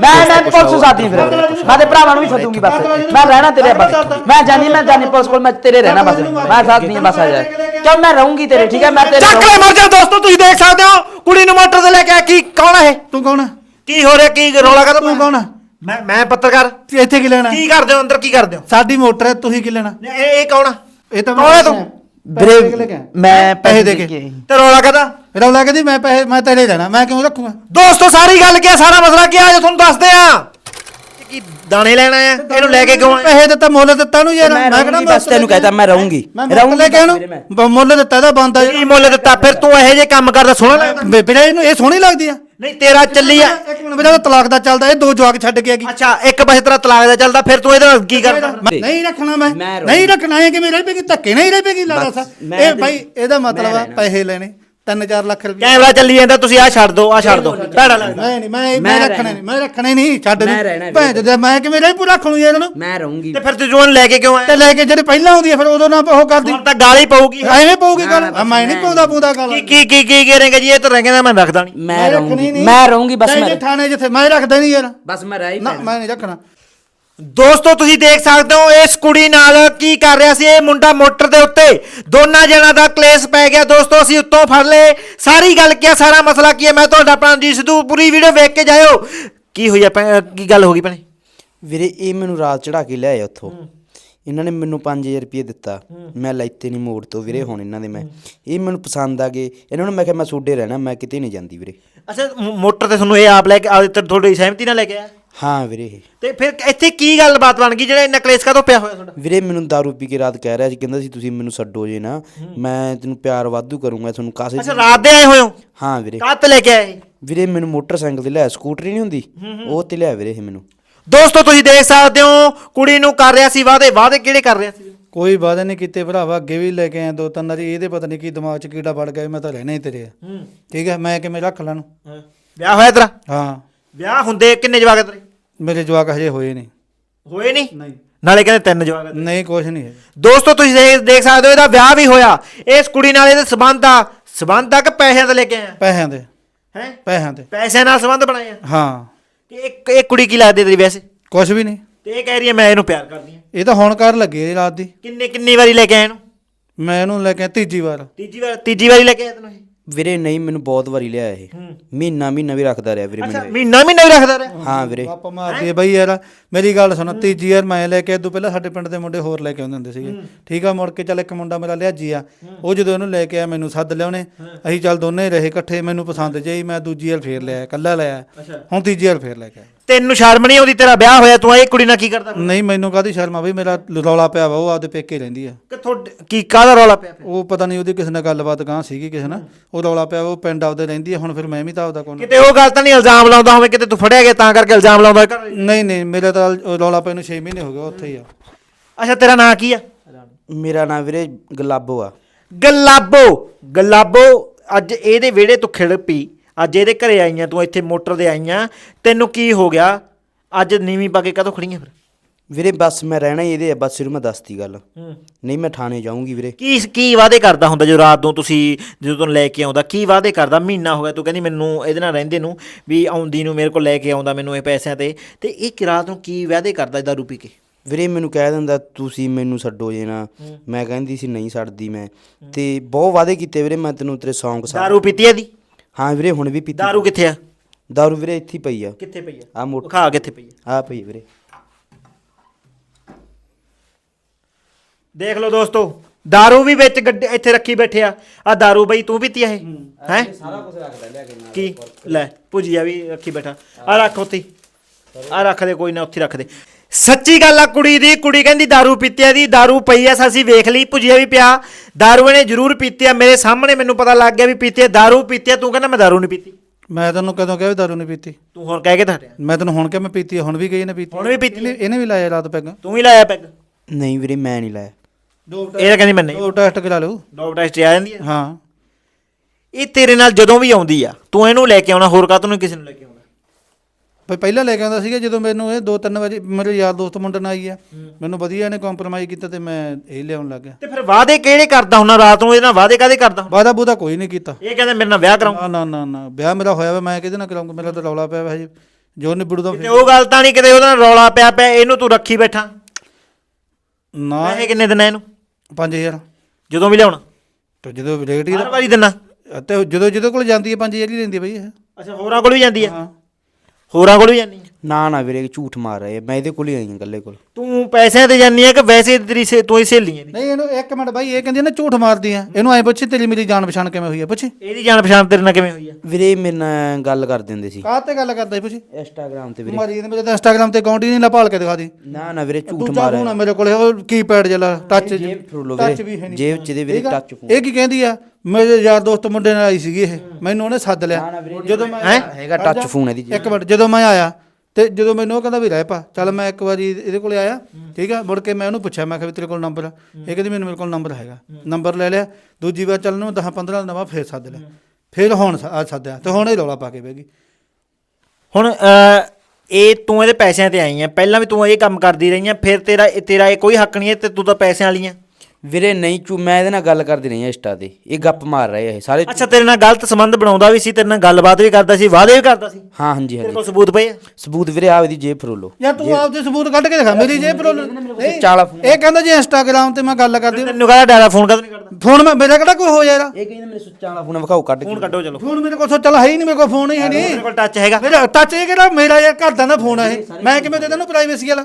ਮੈਂ ਮੈਂ ਪੁਲਿਸ ਸਾਥੀ ਫਿਰ। ਮੈਂ ਤੇ ਭਰਾਵਾਂ ਨੂੰ ਵੀ ਸੱਦੂਗੀ ਬਸ। ਮੈਂ ਰਹਿਣਾ ਤੇਰੇ ਬਸ। ਮੈਂ ਜਾਨੀ ਮੈਂ ਜਾਨੀ ਪੁਲਿਸ ਕੋਲ ਮੈਂ ਤੇਰੇ ਰਹਿਣਾ ਬਸ। ਮੈਂ ਸਾਥ ਨਹੀਂ ਬਸ ਆ ਜਾ। ਚੱਲ ਮੈਂ ਰਹੂੰਗੀ ਤੇਰੇ ਠੀਕ ਹੈ? ਮੈਂ ਤੇਰੇ ਚੱਕ ਲੈ ਮਰ ਜਾ ਦੋਸਤੋ ਤੁਸੀਂ ਦੇਖ ਸਕਦੇ ਹੋ ਕੁੜੀ ਨੂੰ ਮੋਟਰ ਤੇ ਲੈ ਕੇ ਆਇਆ ਕੀ ਕੌਣ ਹੈ ਇਹ? ਤੂੰ ਕੌਣ ਕੀ ਹੋ ਰਿਹਾ ਕੀ ਰੌਲਾ ਕਾ ਤੂੰ ਕੌਣ ਮੈਂ ਮੈਂ ਪੱਤਰਕਾਰ। ਤੂੰ ਇੱਥੇ ਕੀ ਲੈਣਾ? ਕੀ ਕਰਦੇ ਹੋ ਅੰਦਰ ਕੀ ਕਰਦੇ ਹੋ? ਸਾਡੀ ਮੋਟਰ ਹੈ ਤੁਸੀਂ ਕੀ ਲੈਣਾ? ਇਹ ਇਹ ਕੌਣ ਇਹ ਤਾਂ ਕੌਣ ਹੈ ਵੀਰੇ। ਮੈਂ ਪੈਸੇ ਦੇ ਕੇ ਤੇ ਰੌਲਾ ਕਾਦਾ ਰੌਲਾ ਕਹਿੰਦੀ ਮੈਂ ਪੈਸੇ ਮੈਂ ਤੇਰੇ ਲੈਣਾ ਮੈਂ ਕਿਉਂ ਰੱਖੂਗਾ? ਦੋਸਤੋ ਸਾਰੀ ਗੱਲ ਕੀ ਆ? ਸਾਰਾ ਮਸਲਾ ਕੀ ਆ? ਜੋ ਤੁਹਾਨੂੰ ਦੱਸਦੇ ਆ। ਇਹ ਕੀ ਦਾਣੇ ਲੈਣਾ ਆ ਇਹਨੂੰ ਲੈ ਕੇ ਕਿਉਂ ਆਏ? ਪੈਸੇ ਦਿੱਤਾ ਮੁੱਲ ਦਿੱਤਾ ਨੂੰ ਯਾਰ। ਮੈਂ ਰਹੂੰਗੀ ਬਸ ਤੈਨੂੰ ਕਹਤਾ ਮੈਂ ਰਹੂੰਗੀ। ਮੈਂ ਰਹੂੰਗਾ ਲੈ ਕੇ ਇਹਨੂੰ? ਬ- ਮੁੱਲ ਦਿੱਤਾ ਇਹਦਾ ਬੰਦਾ ਕੀ ਮੁੱਲ ਦਿੱਤਾ? ਫਿਰ ਤੂੰ ਇਹੋ ਜਿਹੇ ਕੰਮ ਕਰਦਾ ਸੋਹਣਾ ਲੱਗਦਾ ਵੀਰੇ ਇਹਨੂੰ ਇਹ ਸੋਹਣੀ ਲੱਗਦੀ ਆ। ਨਹੀਂ ਤੇਰਾ ਚੱਲੀ ਆ। ਇੱਕ ਮਿੰਟ ਵੀਰੇ ਤਲਾਕ ਦਾ ਚੱਲਦਾ ਇਹ ਦੋ ਜਵਾਕ ਛੱਡ ਕੇ ਆ ਗਈ। ਅੱਛਾ ਇੱਕ ਪਾਸੇ ਤੇਰਾ ਤਲਾਕ ਦਾ ਚੱਲਦਾ ਫਿਰ ਤੂੰ ਇਹਦੇ ਨਾਲ ਕੀ ਕਰਦਾ? ਮੈਂ- ਨਹੀਂ ਰੱਖਣਾ ਮੈਂ। ਮੈਂ ਨਹੀਂ ਰੱਖਣਾ ਹੈ ਕਿ ਮੇਰੇ ਪੇਗੀ? ਧੱਕੇ ਨਹੀਂ ਰਹਿ ਪੇਗੀ ਲਾਲਾ ਸਾ। ਮੈਂ ਇਹ ਤੇ- ਭਾਈ ਇਹਦਾ ਮਤਲਬ ਆ ਰਹਿਣਾ। ਪੈਸੇ ਲੈਣੇ। 3-4 ਲੱਖ ਰੁਪਏ ਕੈਮਰਾ ਚੱਲੀ ਜਾਂਦਾ ਤੁਸੀਂ ਆ ਛੱਡ ਦਿਓ ਆ ਛੱਡ ਦਿਓ ਭੈੜਾ ਲੱਗਦਾ। ਮੈਂ ਨਹੀਂ ਮੈਂ ਮੈਂ ਰੱਖਣੇ। ਨਹੀਂ। ਮੈਂ ਰੱਖਣੇ ਨਹੀਂ ਛੱਡ ਮੈਂ ਰਹਿਣਾ। ਭੈਣ ਦੇ ਮੈਂ ਕਿਵੇਂ ਰਹਿ ਪੂਰਾ ਰੱਖਣੂ ਯਾਰ ਇਹਨੂੰ? ਮੈਂ ਰਹੂੰਗੀ। ਤੇ ਫਿਰ ਤੂੰ ਜੋਨ ਲੈ ਕੇ ਕਿਉਂ ਤੇ ਆਇਆ ਲੈ ਕੇ ਜਿਹੜੇ ਪਹਿਲਾਂ ਆਉਂਦੀ ਆ ਫਿਰ ਉਦੋਂ ਨਾ ਉਹ ਕਰਦੀ। ਹੁਣ ਤਾਂ ਗਾਲੀ ਪਊਗੀ। ਐਵੇਂ ਪਊਗੀ ਗੱਲ। ਨਾ, ਆ, ਮੈਂ ਨਹੀਂ ਪਾਉਂਦਾ ਪੂੰਦਾ ਗੱਲ। ਕੀ ਕੀ ਕੀ ਕੀ ਕਰੇਗਾ ਜੀ ਇਹ ਤਾਂ ਰਹਿ ਕਹਿੰਦਾ ਮੈਂ ਰੱਖਦਾ ਨਹੀਂ। ਮੈਂ ਰੱਖਣੀ ਰਹੂੰਗੀ। ਨਹੀਂ। ਮੈਂ ਰਹੂੰਗੀ ਬਸ ਮੈਂ ਥਾਣੇ ਜਿੱਥੇ ਮੈਂ ਰੱਖਦਾ ਨਹੀਂ ਯਾਰ। ਬਸ ਮੈਂ ਰਹਿ ਨਾ। ਮੈਂ ਨਹੀਂ ਰੱਖਣਾ। ਦੋਸਤੋ ਤੁਸੀਂ ਦੇਖ ਸਕਦੇ ਹੋ ਇਸ ਕੁੜੀ ਨਾਲ ਕੀ ਕਰ ਰਿਹਾ ਸੀ? ਇਹ ਮੁੰਡਾ ਮੋਟਰ ਦੇ ਉੱਤੇ ਦੋਨਾਂ ਜਣਾਂ ਦਾ ਕਲੇਸ਼ ਪੈ ਗਿਆ। ਦੋਸਤੋ ਅਸੀਂ ਉੱਤੋਂ ਫੜ ਲਏ। ਸਾਰੀ ਗੱਲ ਕੀ ਆ? ਸਾਰਾ ਮਸਲਾ ਕੀ ਹੈ ਮੈਂ ਤੁਹਾਡਾ ਆਪਣਾ ਜੀ ਸਿੱਧੂ ਪੂਰੀ ਵੀਡੀਓ ਵੇਖ ਕੇ ਜਾਇਓ। ਕੀ ਹੋਈ ਆ ਕੀ ਗੱਲ ਹੋ ਗਈ ਭੈਣੇ? ਵੀਰੇ ਇਹ ਮੈਨੂੰ ਰਾਤ ਚੜਾ ਕੇ ਲਿਆਏ ਉੱਥੋਂ। ਇਹਨਾਂ ਨੇ ਮੈਨੂੰ 5000 ਰੁਪਏ ਦਿੱਤਾ। ਮੈਂ ਲੈਤੇ ਨਹੀਂ ਮੋੜ ਤੋਂ ਵੀਰੇ ਹੁਣ ਇਹਨਾਂ ਦੇ ਮੈਂ। ਇਹ ਮੈਨੂੰ ਪਸੰਦ ਆ ਗਏ। ਇਹਨਾਂ ਨੂੰ ਮੈਂ ਕਿਹਾ ਮੈਂ ਸੂਡੇ ਰਹਿਣਾ ਮੈਂ ਕਿਤੇ ਨਹੀਂ ਜਾਂਦੀ ਵੀਰੇ। ਅੱਛਾ ਮੋਟਰ ਤੇ ਤੁਹਾਨੂੰ ਇਹ ਆਪ ਲੈ ਕੇ ਆ ਤੇ ਤੁਹਾਡੀ ਸਹਿਮਤੀ ਨਾਲ ਲੈ ਕੇ ਆਇਆ? ਹਾਂ ਵੀਰੇ। ਤੇ ਫਿਰ ਇੱਥੇ ਕੀ ਗੱਲਬਾਤ ਬਣ ਗਈ ਜਿਹੜਾ ਇੰਨਾ ਕਲੇਸ਼ ਕਾਹਤੋਂ ਪਿਆ ਹੋਇਆ ਤੁਹਾਡਾ? ਵੀਰੇ ਮੈਨੂੰ दारू ਪੀ ਕੇ ਰਾਤ ਕਹਿ ਰਿਹਾ ਸੀ ਕਹਿੰਦਾ ਸੀ ਤੁਸੀਂ ਮੈਨੂੰ ਛੱਡੋ ਜੇ ਨਾ। ਮੈਂ ਤੈਨੂੰ ਪਿਆਰ ਵਾਧੂ ਕਰੂੰਗਾ ਤੁਹਾਨੂੰ ਕਾਸੇ ਅੱਛਾ ਰਾਤ ਦੇ ਆਏ ਹੋਏ ਹੋ? ਹਾਂ ਵੀਰੇ। ਕਾਹ ਤੇ ਲੈ ਕੇ ਆਏ? ਵੀਰੇ ਮੈਨੂੰ ਮੋਟਰਸਾਈਕਲ ਤੇ ਲਿਆ ਸਕੂਟਰੀ ਨਹੀਂ ਹੁੰਦੀ? ਉਹ ਤੇ ਲਿਆ ਵੀਰੇ ਇਹ ਮੈਨੂੰ। ਦੋਸਤੋ ਤੁਸੀਂ ਦੇਖ ਸਕਦੇ ਹੋ ਕੁੜੀ ਨੂੰ ਕਰ ਰਿਹਾ ਸੀ ਵਾਅਦੇ। ਵਾਅਦੇ ਕਿਹੜੇ ਕਰ ਰਿਹਾ ਸੀ? ਕੋਈ ਵਾਅਦੇ ਨਹੀਂ ਕੀਤੇ ਭਰਾਵਾ ਅੱਗੇ ਵੀ ਲੈ ਕੇ ਆਏ ਦੋ ਤਿੰਨ ਵਾਰੀ। ਇਹਦੇ ਪਤਾ ਨਹੀਂ ਕੀ ਦਿਮਾਗ 'ਚ ਕੀੜਾ ਵੜ ਗਿਆ ਮੈਂ ਤਾਂ ਲੈਣਾ ਹੀ ਤੇਰੇ ਆ। ਹੂੰ। ਠੀਕ ਹੈ ਮੈਂ ਕਿਵੇਂ ਰੱਖ ਲੈਣ ਵਿਆਹ ਹੋਇਆ ਤੇਰਾ? ਹਾਂ। ਵਿਆਹ ਹੁੰਦੇ ਕਿੰਨੇ ਜਵਾਕ ਤੇਰੇ? ਮੇਰੇ ਜਵਾਕ ਹਜੇ ਹੋਏ ਨਹੀਂ। ਹੋਏ ਨਹੀਂ? ਨਹੀਂ। ਨਾਲੇ ਕਹਿੰਦੇ ਤਿੰਨ ਜਵਾਕ ਆ। ਨਹੀਂ ਕੁਛ ਨਹੀਂ ਹੈ। ਦੋਸਤੋ ਤੁਸੀਂ ਦੇਖ- ਦੇਖ ਸਕਦੇ ਹੋ ਇਹਦਾ ਵਿਆਹ ਵੀ ਹੋਇਆ। ਇਸ ਕੁੜੀ ਨਾਲ ਇਹਦੇ ਸਬੰਧ ਆ। ਸਬੰਧ ਆ ਕਿ ਪੈਸਿਆਂ ਤੇ ਲੈ ਕੇ ਆਇਆ? ਪੈਸਿਆਂ ਦੇ। ਹੈ? ਪੈਸਿਆਂ ਦੇ। ਪੈਸਿਆਂ ਨਾਲ ਸਬੰਧ ਬਣਾਏ ਆ? ਹਾਂ। ਤੇ ਇੱਕ ਇਹ ਕੁੜੀ ਕੀ ਲੱਗਦੀ ਤੇਰੀ ਵੈਸੇ? ਕੁਛ ਵੀ ਨਹੀਂ। ਤੇ ਇਹ ਕਹਿ ਰਹੀ ਹੈ ਮੈਂ ਇਹਨੂੰ ਪਿਆਰ ਕਰਦੀ ਹਾਂ ਇਹ ਤਾਂ ਹੁਣ ਕਰ ਲੱਗੇ ਰਾਤ ਦੀ। ਕਿੰਨੇ ਕਿੰਨੀ ਵਾਰੀ ਲੈ ਕੇ ਆਇਆ ਇਹਨੂੰ? ਮੈਂ ਇਹਨੂੰ ਲੈ ਕੇ ਆਇਆ ਤੀਜੀ ਵਾਰ। ਤੀਜੀ ਵਾਰ ਤੀਜੀ ਵਾਰੀ ਲੈ ਕੇ ਆਇਆ ਤੈਨੂੰ ਇਹ? ਵੀਰੇ ਨਹੀਂ ਮੈਨੂੰ ਬਹੁਤ ਵਾਰੀ ਲਿਆ ਇਹ। ਮਹੀਨਾ ਮਹੀਨਾ ਵੀ ਰੱਖਦਾ ਰਿਹਾ ਵੀਰੇ ਅੱਛਾ ਮੈਨੂੰ ਇਹ। ਮਹੀਨਾ ਮਹੀਨਾ ਵੀ ਰੱਖਦਾ ਰਿਹਾ? ਹਾਂ ਵੀਰੇ। ਪਾਪਾ ਮਾਰਦੀ ਹੈ ਬਈ ਯਾਰ। ਮੇਰੀ ਗੱਲ ਸੁਣੋ ਤੀਜੀ ਵਾਰ ਮੈਂ ਲੈ ਕੇ ਇਦੋਂ ਪਹਿਲਾਂ ਸਾਡੇ ਪਿੰਡ ਦੇ ਮੁੰਡੇ ਹੋਰ ਲੈ ਕੇ ਆਉਂਦੇ ਹੁੰਦੇ ਸੀਗੇ। ਠੀਕ ਆ ਮੁੜ ਕੇ ਚੱਲ ਇੱਕ ਮੁੰਡਾ ਮੇਰਾ ਲਿਆਜੀ ਆ। ਉਹ ਜਦੋਂ ਇਹਨੂੰ ਲੈ ਕੇ ਆਇਆ ਮੈਨੂੰ ਸੱਦ ਲਿਆ ਉਹਨੇ ਅਸੀਂ ਚੱਲ ਦੋਨੇ ਰਹੇ ਇਕੱਠੇ ਮੈਨੂੰ ਪਸੰਦ ਜਈ ਮੈਂ ਦੂਜੀ ਵਾਰ ਫੇਰ ਲਿਆ ਇਕੱਲਾ ਲਿਆ। ਹੁਣ ਤੀਜੀ ਵਾਰ ਫੇਰ ਲੈ ਕੇ ਆਇਆ। ਤੈਨੂੰ ਸ਼ਰਮ ਨਹੀਂ ਆਉਂਦੀ ਤੇਰਾ ਵਿਆਹ ਹੋਇਆ ਤੂੰ ਇਹ ਕੁੜੀ ਨਾਲ ਕੀ ਕਰਦਾ? ਨਹੀਂ ਮੈਨੂੰ ਕਾਦੀ ਸ਼ਰਮ ਆ ਬਈ? ਮੇਰਾ ਰੌਲਾ ਪਿਆ ਵਾ ਉਹ ਆਪਦੇ ਪੇਕੇ ਰਹਿੰਦੀ ਆ। ਕਿ ਤੁਹਾਡੇ ਕੀ ਕਾਹਦਾ ਰੌਲਾ ਪਿਆ ਫਿਰ? ਉਹ ਪਤਾ ਨਹੀਂ ਉਹਦੀ ਕਿਸੇ ਨਾਲ ਗੱਲਬਾਤ ਗਾਂ ਸੀਗੀ ਕਿਸੇ ਨਾਲ। ਉਹ ਰੌਲਾ ਪਿਆ ਵਾ, ਉਹ ਪਿੰਡ ਆਪਦੇ ਰਹਿੰਦੀ ਆ ਹੁਣ ਫਿਰ ਮੈਂ ਵੀ ਤਾਂ ਆਪਦਾ ਕੋਲ ਕਿਤੇ ਉਹ ਗੱਲ ਤਾਂ ਨਹੀਂ ਇਲਜ਼ਾਮ ਲਾਉਂਦਾ ਹੋਵੇ ਕਿਤੇ ਤੂੰ ਫੜਿਆ ਗਿਆ ਤਾਂ ਕਰਕੇ ਇਲਜ਼ਾਮ ਲਾਉਂਦਾ ਘਰ ਵਾਲੀ। ਨਹੀਂ ਨਹੀਂ ਮੇਰੇ ਤਾਂ ਉਹ ਰੌਲਾ ਪੈ ਨੂੰ 6 ਮਹੀਨੇ ਹੋ ਗਏ ਉੱਥੇ ਹੀ ਆ। ਅੱਛਾ ਤੇਰਾ ਨਾਂ ਕੀ ਆ? ਮੇਰਾ ਨਾਮ ਵੀਰੇ ਗੁਲਾਬੋ ਆ। ਗਲਾਬੋ! ਗਲਾਬੋ ਅੱਜ ਇਹਦੇ ਵਿਹੜੇ ਤੋਂ ਖਿੜ ਪਈ। ਅੱਜ ਇਹਦੇ ਘਰੇ ਆਈਆਂ ਤੂੰ ਇੱਥੇ ਮੋਟਰ ਦੇ ਆਈਆਂ ਤੈਨੂੰ ਕੀ ਹੋ ਗਿਆ? ਅੱਜ ਨੀਵੀਂ ਪਾ ਕੇ ਕਦੋਂ ਖੜੀਆਂ ਫਿਰ? ਵੀਰੇ ਬਸ ਮੈਂ ਰਹਿਣਾ ਹੀ ਇਹਦੇ ਆ ਬਸ ਸਿਰ ਮੈਂ ਦੱਸਤੀ ਗੱਲ। ਨਹੀਂ ਮੈਂ ਥਾਣੇ ਜਾਊਂਗੀ ਵੀਰੇ। ਕੀ ਕੀ ਵਾਅਦੇ ਕਰਦਾ ਹੁੰਦਾ ਜਦੋਂ ਰਾਤ ਨੂੰ ਤੁਸੀਂ ਜਦੋਂ ਤੈਨੂੰ ਲੈ ਕੇ ਆਉਂਦਾ? ਕੀ ਵਾਅਦੇ ਕਰਦਾ? ਮਹੀਨਾ ਹੋ ਗਿਆ ਤੂੰ ਕਹਿੰਦੀ ਮੈਨੂੰ ਇਹਦੇ ਨਾਲ ਰਹਿੰਦੇ ਨੂੰ ਵੀ ਆਉਂਦੀ ਨੂੰ ਮੇਰੇ ਕੋਲ ਲੈ ਕੇ ਆਉਂਦਾ ਮੈਨੂੰ ਇਹ ਪੈਸਿਆਂ ਤੇ। ਤੇ ਇਹ ਕਿ ਰਾਤ ਨੂੰ ਕੀ ਵਾਅਦੇ ਕਰਦਾ ਦਾਰੂ ਪੀ ਕੇ? ਵੀਰੇ ਮੈਨੂੰ ਕਹਿ ਦਿੰਦਾ ਤੁਸੀਂ ਮੈਨੂੰ ਛੱਡੋ ਜੇ ਨਾ। ਮੈਂ ਕਹਿੰਦੀ ਸੀ ਨਹੀਂ ਛੱਡਦੀ ਮੈਂ। ਤੇ ਬਹੁਤ ਵਾਅਦੇ ਕੀਤੇ ਵੀਰੇ ਮੈਂ ਤੈਨੂੰ ਤੇਰੇ ਸੌਂਗ ਸਾ ਦਾਰੂ ਪੀਤੀ ਇਹਦੀ? ਹਾਂ ਵੀਰੇ ਹੁਣ ਵੀ ਪੀਤੀ ਦਾਰੂ ਕਿੱਥੇ ਆ? ਦਾਰੂ ਵੀਰੇ ਇੱਥੇ ਪਈ ਆ। ਕਿੱਥੇ ਪਈ ਆ? ਆ ਮੋਟ ਖਾ ਕਿੱਥੇ ਪਈ ਆ? ਆ ਪਈ ਵੀਰੇ। ਦੇਖ ਲਓ ਦੋਸਤੋ ਦਾਰੂ ਵੀ ਵਿੱਚ ਗੱਡੇ ਇੱਥੇ ਰੱਖੀ ਬੈਠੇ ਆ। ਆ ਦਾਰੂ ਬਈ ਤੂੰ ਪੀਤੀ ਆ ਇਹ? ਹੈ ਸਾਰਾ ਕੁਝ ਰੱਖਦਾ ਲਿਆ ਕੇ ਕੀ? ਲੈ ਭੁਜੀਆ ਵੀ ਰੱਖੀ ਬੈਠਾ। ਆ ਰੱਖ ਉੱਥੇ ਆ ਰੱਖ ਦੇ ਕੋਈ ਨਾ ਉੱਥੇ ਰੱਖ ਦੇ। ਸੱਚੀ ਗੱਲ ਆ ਕੁੜੀ ਦੀ ਕੁੜੀ ਕਹਿੰਦੀ दारू ਪੀਤੀ ਆ ਦੀ दारू ਪਈ ਐ ਅਸੀਂ ਵੇਖ ਲਈ ਭੁਜੀਆ ਵੀ ਪਿਆ दारू ਇਹਨੇ ਜ਼ਰੂਰ ਪੀਤੀ ਆ ਮੇਰੇ ਸਾਹਮਣੇ ਮੈਨੂੰ ਪਤਾ ਲੱਗ ਗਿਆ ਵੀ ਪੀਤੀ ਆ दारू ਪੀਤੀ ਆ ਤੂੰ ਕਹਿੰਦਾ ਮੈਂ दारू ਨਹੀਂ ਪੀਤੀ ਮੈਂ ਤੈਨੂੰ ਕਦੋਂ ਕਿਹਾ ਵੀ ਦਾਰੂ ਨਹੀਂ ਪੀਤੀ ਤੂੰ ਹੁਣ ਕਹਿ ਕੇ ਤਾਂ ਹਟਿਆ ਮੈਂ ਤੈਨੂੰ ਹੁਣ ਕਿਹਾ ਮੈਂ ਪੀਤੀ ਆ, ਹੁਣ ਵੀ ਗਈ ਨੇ ਪੀਤੀ ਹੁਣ ਵੀ ਪੀਤੀ ਇਹਨੇ ਇਹਨੇ ਵੀ ਲਾਇਆ ਰਾਤ ਪੈਗ ਤੂੰ ਹੀ ਲਾਇਆ ਪੈਗ ਨਹੀਂ ਵੀਰੇ ਮੈਂ ਨਹੀਂ ਲਾਇਆ ਇਹ ਤਾਂ ਕਹਿੰਦੀ ਮੈਂ ਨਹੀਂ ਉਹ ਟੈਸਟ ਕਰਾ ਲਓ ਡੋਪ ਟੈਸਟ ਆ ਜਾਂਦੀ ਆ ਹਾਂ ਇਹ ਤੇਰੇ ਨਾਲ ਜਦੋਂ ਵੀ ਆਉਂਦੀ ਆ ਤੂੰ ਇਹਨੂੰ ਲੈ ਕੇ ਆਉਣਾ ਹੋਰ ਕਾਹ ਤੈਨੂੰ ਕਿਸੇ ਨੂੰ ਲੈ ਕੇ ਆਉਣਾ ਭਈ ਪਹਿਲਾਂ ਲੈ ਕੇ ਆਉਂਦਾ ਸੀਗਾ ਜਦੋਂ ਮੈਨੂੰ ਇਹ ਦੋ ਤਿੰਨ ਵਜੇ ਮੇਰੇ ਯਾਰ ਦੋਸਤ ਮੁੰਡੇ ਨਾਲ ਆਈ ਆ। ਮੈਨੂੰ ਵਧੀਆ ਇਹਨੇ ਕੰਪਰੋਮਾਈਜ਼ ਕੀਤਾ ਤੇ ਮੈਂ ਇਹ ਲਿਆਉਣ ਲੱਗ ਗਿਆ। ਤੇ ਫਿਰ ਵਾਅਦੇ ਕਿਹੜੇ ਕਰਦਾ ਹੁੰਦਾ ਰਾਤ ਨੂੰ? ਇਹਦੇ ਨਾਲ ਵਾਅਦੇ ਕਾਦੇ ਕਰਦਾ ਹੁੰਦਾ? ਵਾਦਾ ਬੂਦਾ ਕੋਈ ਨਹੀਂ ਕੀਤਾ। ਇਹ ਕਹਿੰਦਾ ਮੇਰੇ ਨਾਲ ਵਿਆਹ ਕਰਾਉਂ। ਨਾ ਨਾ ਨਾ ਨਾ। ਵਿਆਹ ਮੇਰਾ ਹੋਇਆ ਵਾ ਮੈਂ ਕਿਹਦੇ ਨਾਲ ਕਰਾਉਂਗਾ ਮੇਰਾ ਤਾਂ ਰੌਲਾ ਪਿਆ ਵਾ ਹਜੇ। ਜੋ ਨਿਬੜੂ ਦਾ ਤੇ ਉਹ ਗੱਲ ਤਾਂ ਨਹੀਂ ਕਿਤੇ ਉਹਦਾ ਰੌਲਾ ਪਿਆ ਪਿਆ ਇਹਨੂੰ ਤੂੰ ਰੱਖੀ ਬੈਠਾ। ਨਾ। ਪੈਸੇ ਕਿੰਨੇ ਦਿਨਾਂ ਇਹਨੂੰ? 5000 ਜਦੋਂ ਵੀ ਲਿਆਉਣਾ। ਤੇ ਜਦੋਂ ਰੇਟ ਹੀ ਹਰ ਵਾਰੀ ਦਿਨਾਂ ਤੇ ਜਦੋਂ ਜਦੋਂ ਕੋਲ ਜਾਂਦੀ ਹੈ 5000 ਹੀ ਲੈਂਦੀ ਬਈ ਇਹ। ਅੱਛਾ ਹੋਰਾਂ ਕੋਲ ਵੀ ਜਾਂਦੀ ਆ ਹਾਂ। ਹੋਰਾਂ ਕੋਲ ਵੀ ਜਾਂਦੀ ਆ ਨਾ ਨਾ ਵੀਰੇ ਝੂਠ ਮਾਰ ਰਹੇ। ਮੈਂ ਇਹਦੇ ਕੋਲ ਹੀ ਆਈ ਹਾਂ ਇਕੱਲੇ ਕੋਲ। ਤੂੰ ਪੈਸਿਆਂ ਤੇ ਜਾਂਦੀ ਆ ਕਿ ਵੈਸੇ ਤੇਰੀ ਸੇ ਤੂੰ ਹੀ ਸਹੇਲੀ ਆ ਇਹਦੀ? ਨਹੀਂ ਇਹਨੂੰ ਇੱਕ ਮਿੰਟ ਬਾਈ ਇਹ ਕਹਿੰਦੀ ਆ ਨਾ ਝੂਠ ਮਾਰਦੀ ਆ। ਇਹਨੂੰ ਐ ਪੁੱਛੀ ਤੇਰੀ ਮੇਰੀ ਜਾਣ ਪਛਾਣ ਕਿਵੇਂ ਹੋਈ ਆ? ਪੁੱਛੀ। ਇਹਦੀ ਜਾਣ ਪਛਾਣ ਤੇਰੇ ਨਾਲ ਕਿਵੇਂ ਹੋਈ ਆ? ਵੀਰੇ ਮੇਰੇ ਨਾਲ ਗੱਲ ਕਰ ਦਿੰਦੇ ਸੀ। ਕਾਹ ਤੇ ਗੱਲ ਕਰਦਾ ਸੀ ਪੁੱਛੀ? ਇੰਸਟਾਗ੍ਰਾਮ ਤੇ ਵੀਰੇ। ਮਾਰੀ ਇਹਨੇ ਮੇਰੇ ਤਾਂ ਇੰਸਟਾਗ੍ਰਾਮ ਤੇ ਅਕਾਊਂਟ ਹੀ ਨਹੀਂ ਲਾ ਭਾਲ ਕੇ ਦਿਖਾ ਦੀ। ਨਾ ਨਾ ਵੀਰੇ ਝੂਠ ਦੂਜਾ ਮਾਰ ਫੋਨ ਆ ਮੇਰੇ ਕੋਲੇ ਉਹ ਕੀਪੈਡ ਜਿਹਾ ਟੱਚ ਜੇਬ ਫਰੋਲ ਟੱਚ। ਵੀ ਹੈ ਨਹੀਂ। ਜੇਬ 'ਚ ਵੀਰੇ ਠੀਕ ਆ? Touch phone. ਇਹ ਕੀ ਕਹਿੰਦੀ ਆ? ਮੇਰੇ ਯਾਰ ਦੋਸਤ ਮੁੰਡੇ ਨਾਲ ਆਈ ਸੀਗੀ ਇਹ। ਮੈਨੂੰ ਉਹਨੇ ਸੱਦ ਲਿਆ। ਜਦੋਂ ਮੈਂ? ਹੈਗਾ ਟੱਚ ਫੋਨ ਇਹਦੀ ਇੱਕ ਮਿੰਟ ਜਦੋਂ ਮੈਂ ਆਇਆ ਤੇ ਜਦੋਂ ਮੈਨੂੰ ਉਹ ਕਹਿੰਦਾ ਵੀ ਰਹਿ ਪਾ ਚੱਲ ਮੈਂ ਇੱਕ ਵਾਰੀ ਇਹਦੇ ਕੋਲੇ ਆਇਆ ਠੀਕ ਆ ਮੁੜ ਕੇ ਮੈਂ ਉਹਨੂੰ ਪੁੱਛਿਆ ਮੈਂ ਕਿਹਾ ਵੀ ਤੇਰੇ ਕੋਲ ਨੰਬਰ ਆ। ਇਹ ਕਹਿੰਦੀ ਮੈਨੂੰ ਮੇਰੇ ਕੋਲ ਨੰਬਰ ਹੈਗਾ। ਨੰਬਰ ਲੈ ਲਿਆ ਦੂਜੀ ਵਾਰ ਚੱਲ ਨੂੰ 10 15 ਦਿਨਾਂ ਬਾਅਦ ਫੇਰ ਸੱਦ ਲਿਆ। ਫੇਰ ਹੁਣ ਅੱਜ ਸੱਦਿਆ ਤੇ ਹੁਣ ਇਹ ਰੌਲਾ ਪਾ ਕੇ ਬਹਿ ਗਈ। ਹੁਣ ਇਹ ਤੂੰ ਇਹਦੇ ਪੈਸਿਆਂ ਤੇ ਆਈ ਆ। ਪਹਿਲਾਂ ਵੀ ਤੂੰ ਇਹ ਕੰਮ ਕਰਦੀ ਰਹੀ ਆ ਫਿਰ ਤੇਰਾ ਤੇਰਾ ਇਹ ਕੋਈ ਹੱਕ ਨਹੀਂ ਹੈ ਤੇ ਤੂੰ ਤਾਂ ਪੈਸਿਆਂ ਵਾਲੀ ਆ। ਵੀਰੇ ਨਹੀਂ ਚੂ ਮੈਂ ਇਹਦੇ ਨਾਲ ਗੱਲ ਕਰਦੀ ਨਹੀਂ ਇੰਸਟਾ ਤੇ। ਇਹ ਗੱਪ ਮਾਰ ਰਹੇ ਆ ਇਹ ਸਾਰੇ ਅੱਛਾ ਤੇਰੇ ਨਾਲ ਗਲਤ ਸੰਬੰਧ ਬਣਾਉਂਦਾ ਵੀ ਸੀ ਤੇਰੇ ਨਾਲ ਗੱਲਬਾਤ ਵੀ ਕਰਦਾ ਸੀ ਵਾਅਦੇ ਵੀ ਕਰਦਾ ਸੀ। ਹਾਂ ਹਾਂਜੀ ਤੇਰੇ ਹਾਂਜੀ। ਕੋਲ ਸਬੂਤ ਪਏ ਆ? ਸਬੂਤ ਵੀਰੇ ਆ ਇਹਦੀ ਜੇਬ ਫਰੋਲੋ। ਯਾਰ ਤੂੰ ਆਪਦੇ ਸਬੂਤ ਕੱਢ ਕੇ ਦਿਖਾ ਮੇਰੀ ਜੇ ਪ੍ਰੋਬਲਮ ਚਾਲਾ ਫੋਨ ਇਹ ਕਹਿੰਦਾ ਜੀ ਇੰਸਟਾਗ੍ਰਾਮ ਤੇ ਮੈਂ ਗੱਲ ਕਰਦੀ ਤੈਨੂੰ ਕਹਦਾ ਡਾਰਾ ਫੋਨ ਕਦੋਂ ਨਹੀਂ ਕਰਦਾ ਫੋਨ ਮੈਂ ਮੇਰਾ ਕਿਹੜਾ ਕੋਈ ਹੋ ਜਾਏਗਾ? ਇਹ ਕਹਿੰਦਾ ਮੇਰੇ ਸੁੱਚਾ ਵਾਲਾ ਫੋਨ ਵਿਖਾਓ ਕੱਢ ਕੇ। ਫੋਨ ਕੱਢੋ ਚਲੋ। ਫੋਨ ਮੇਰੇ ਕੋਲ ਸੋ ਚੱਲ ਹੈ ਹੀ ਨਹੀਂ ਮੇਰੇ ਕੋਲ ਫੋਨ ਹੀ ਹੈ ਨਹੀਂ। ਤੇਰੇ ਕੋਲ ਟੱਚ ਹੈਗਾ। ਮੇਰਾ ਟੱਚ ਇਹ ਕਿਹੜਾ ਮੇਰਾ ਯਾਰ ਘਰ ਦਾ ਨਾ ਫੋਨ ਆ ਇਹ। ਮੈਂ ਕਿਵੇਂ ਦੇ ਦੇਣਾ ਪ੍ਰਾਈਵੇਸੀ ਵਾਲਾ?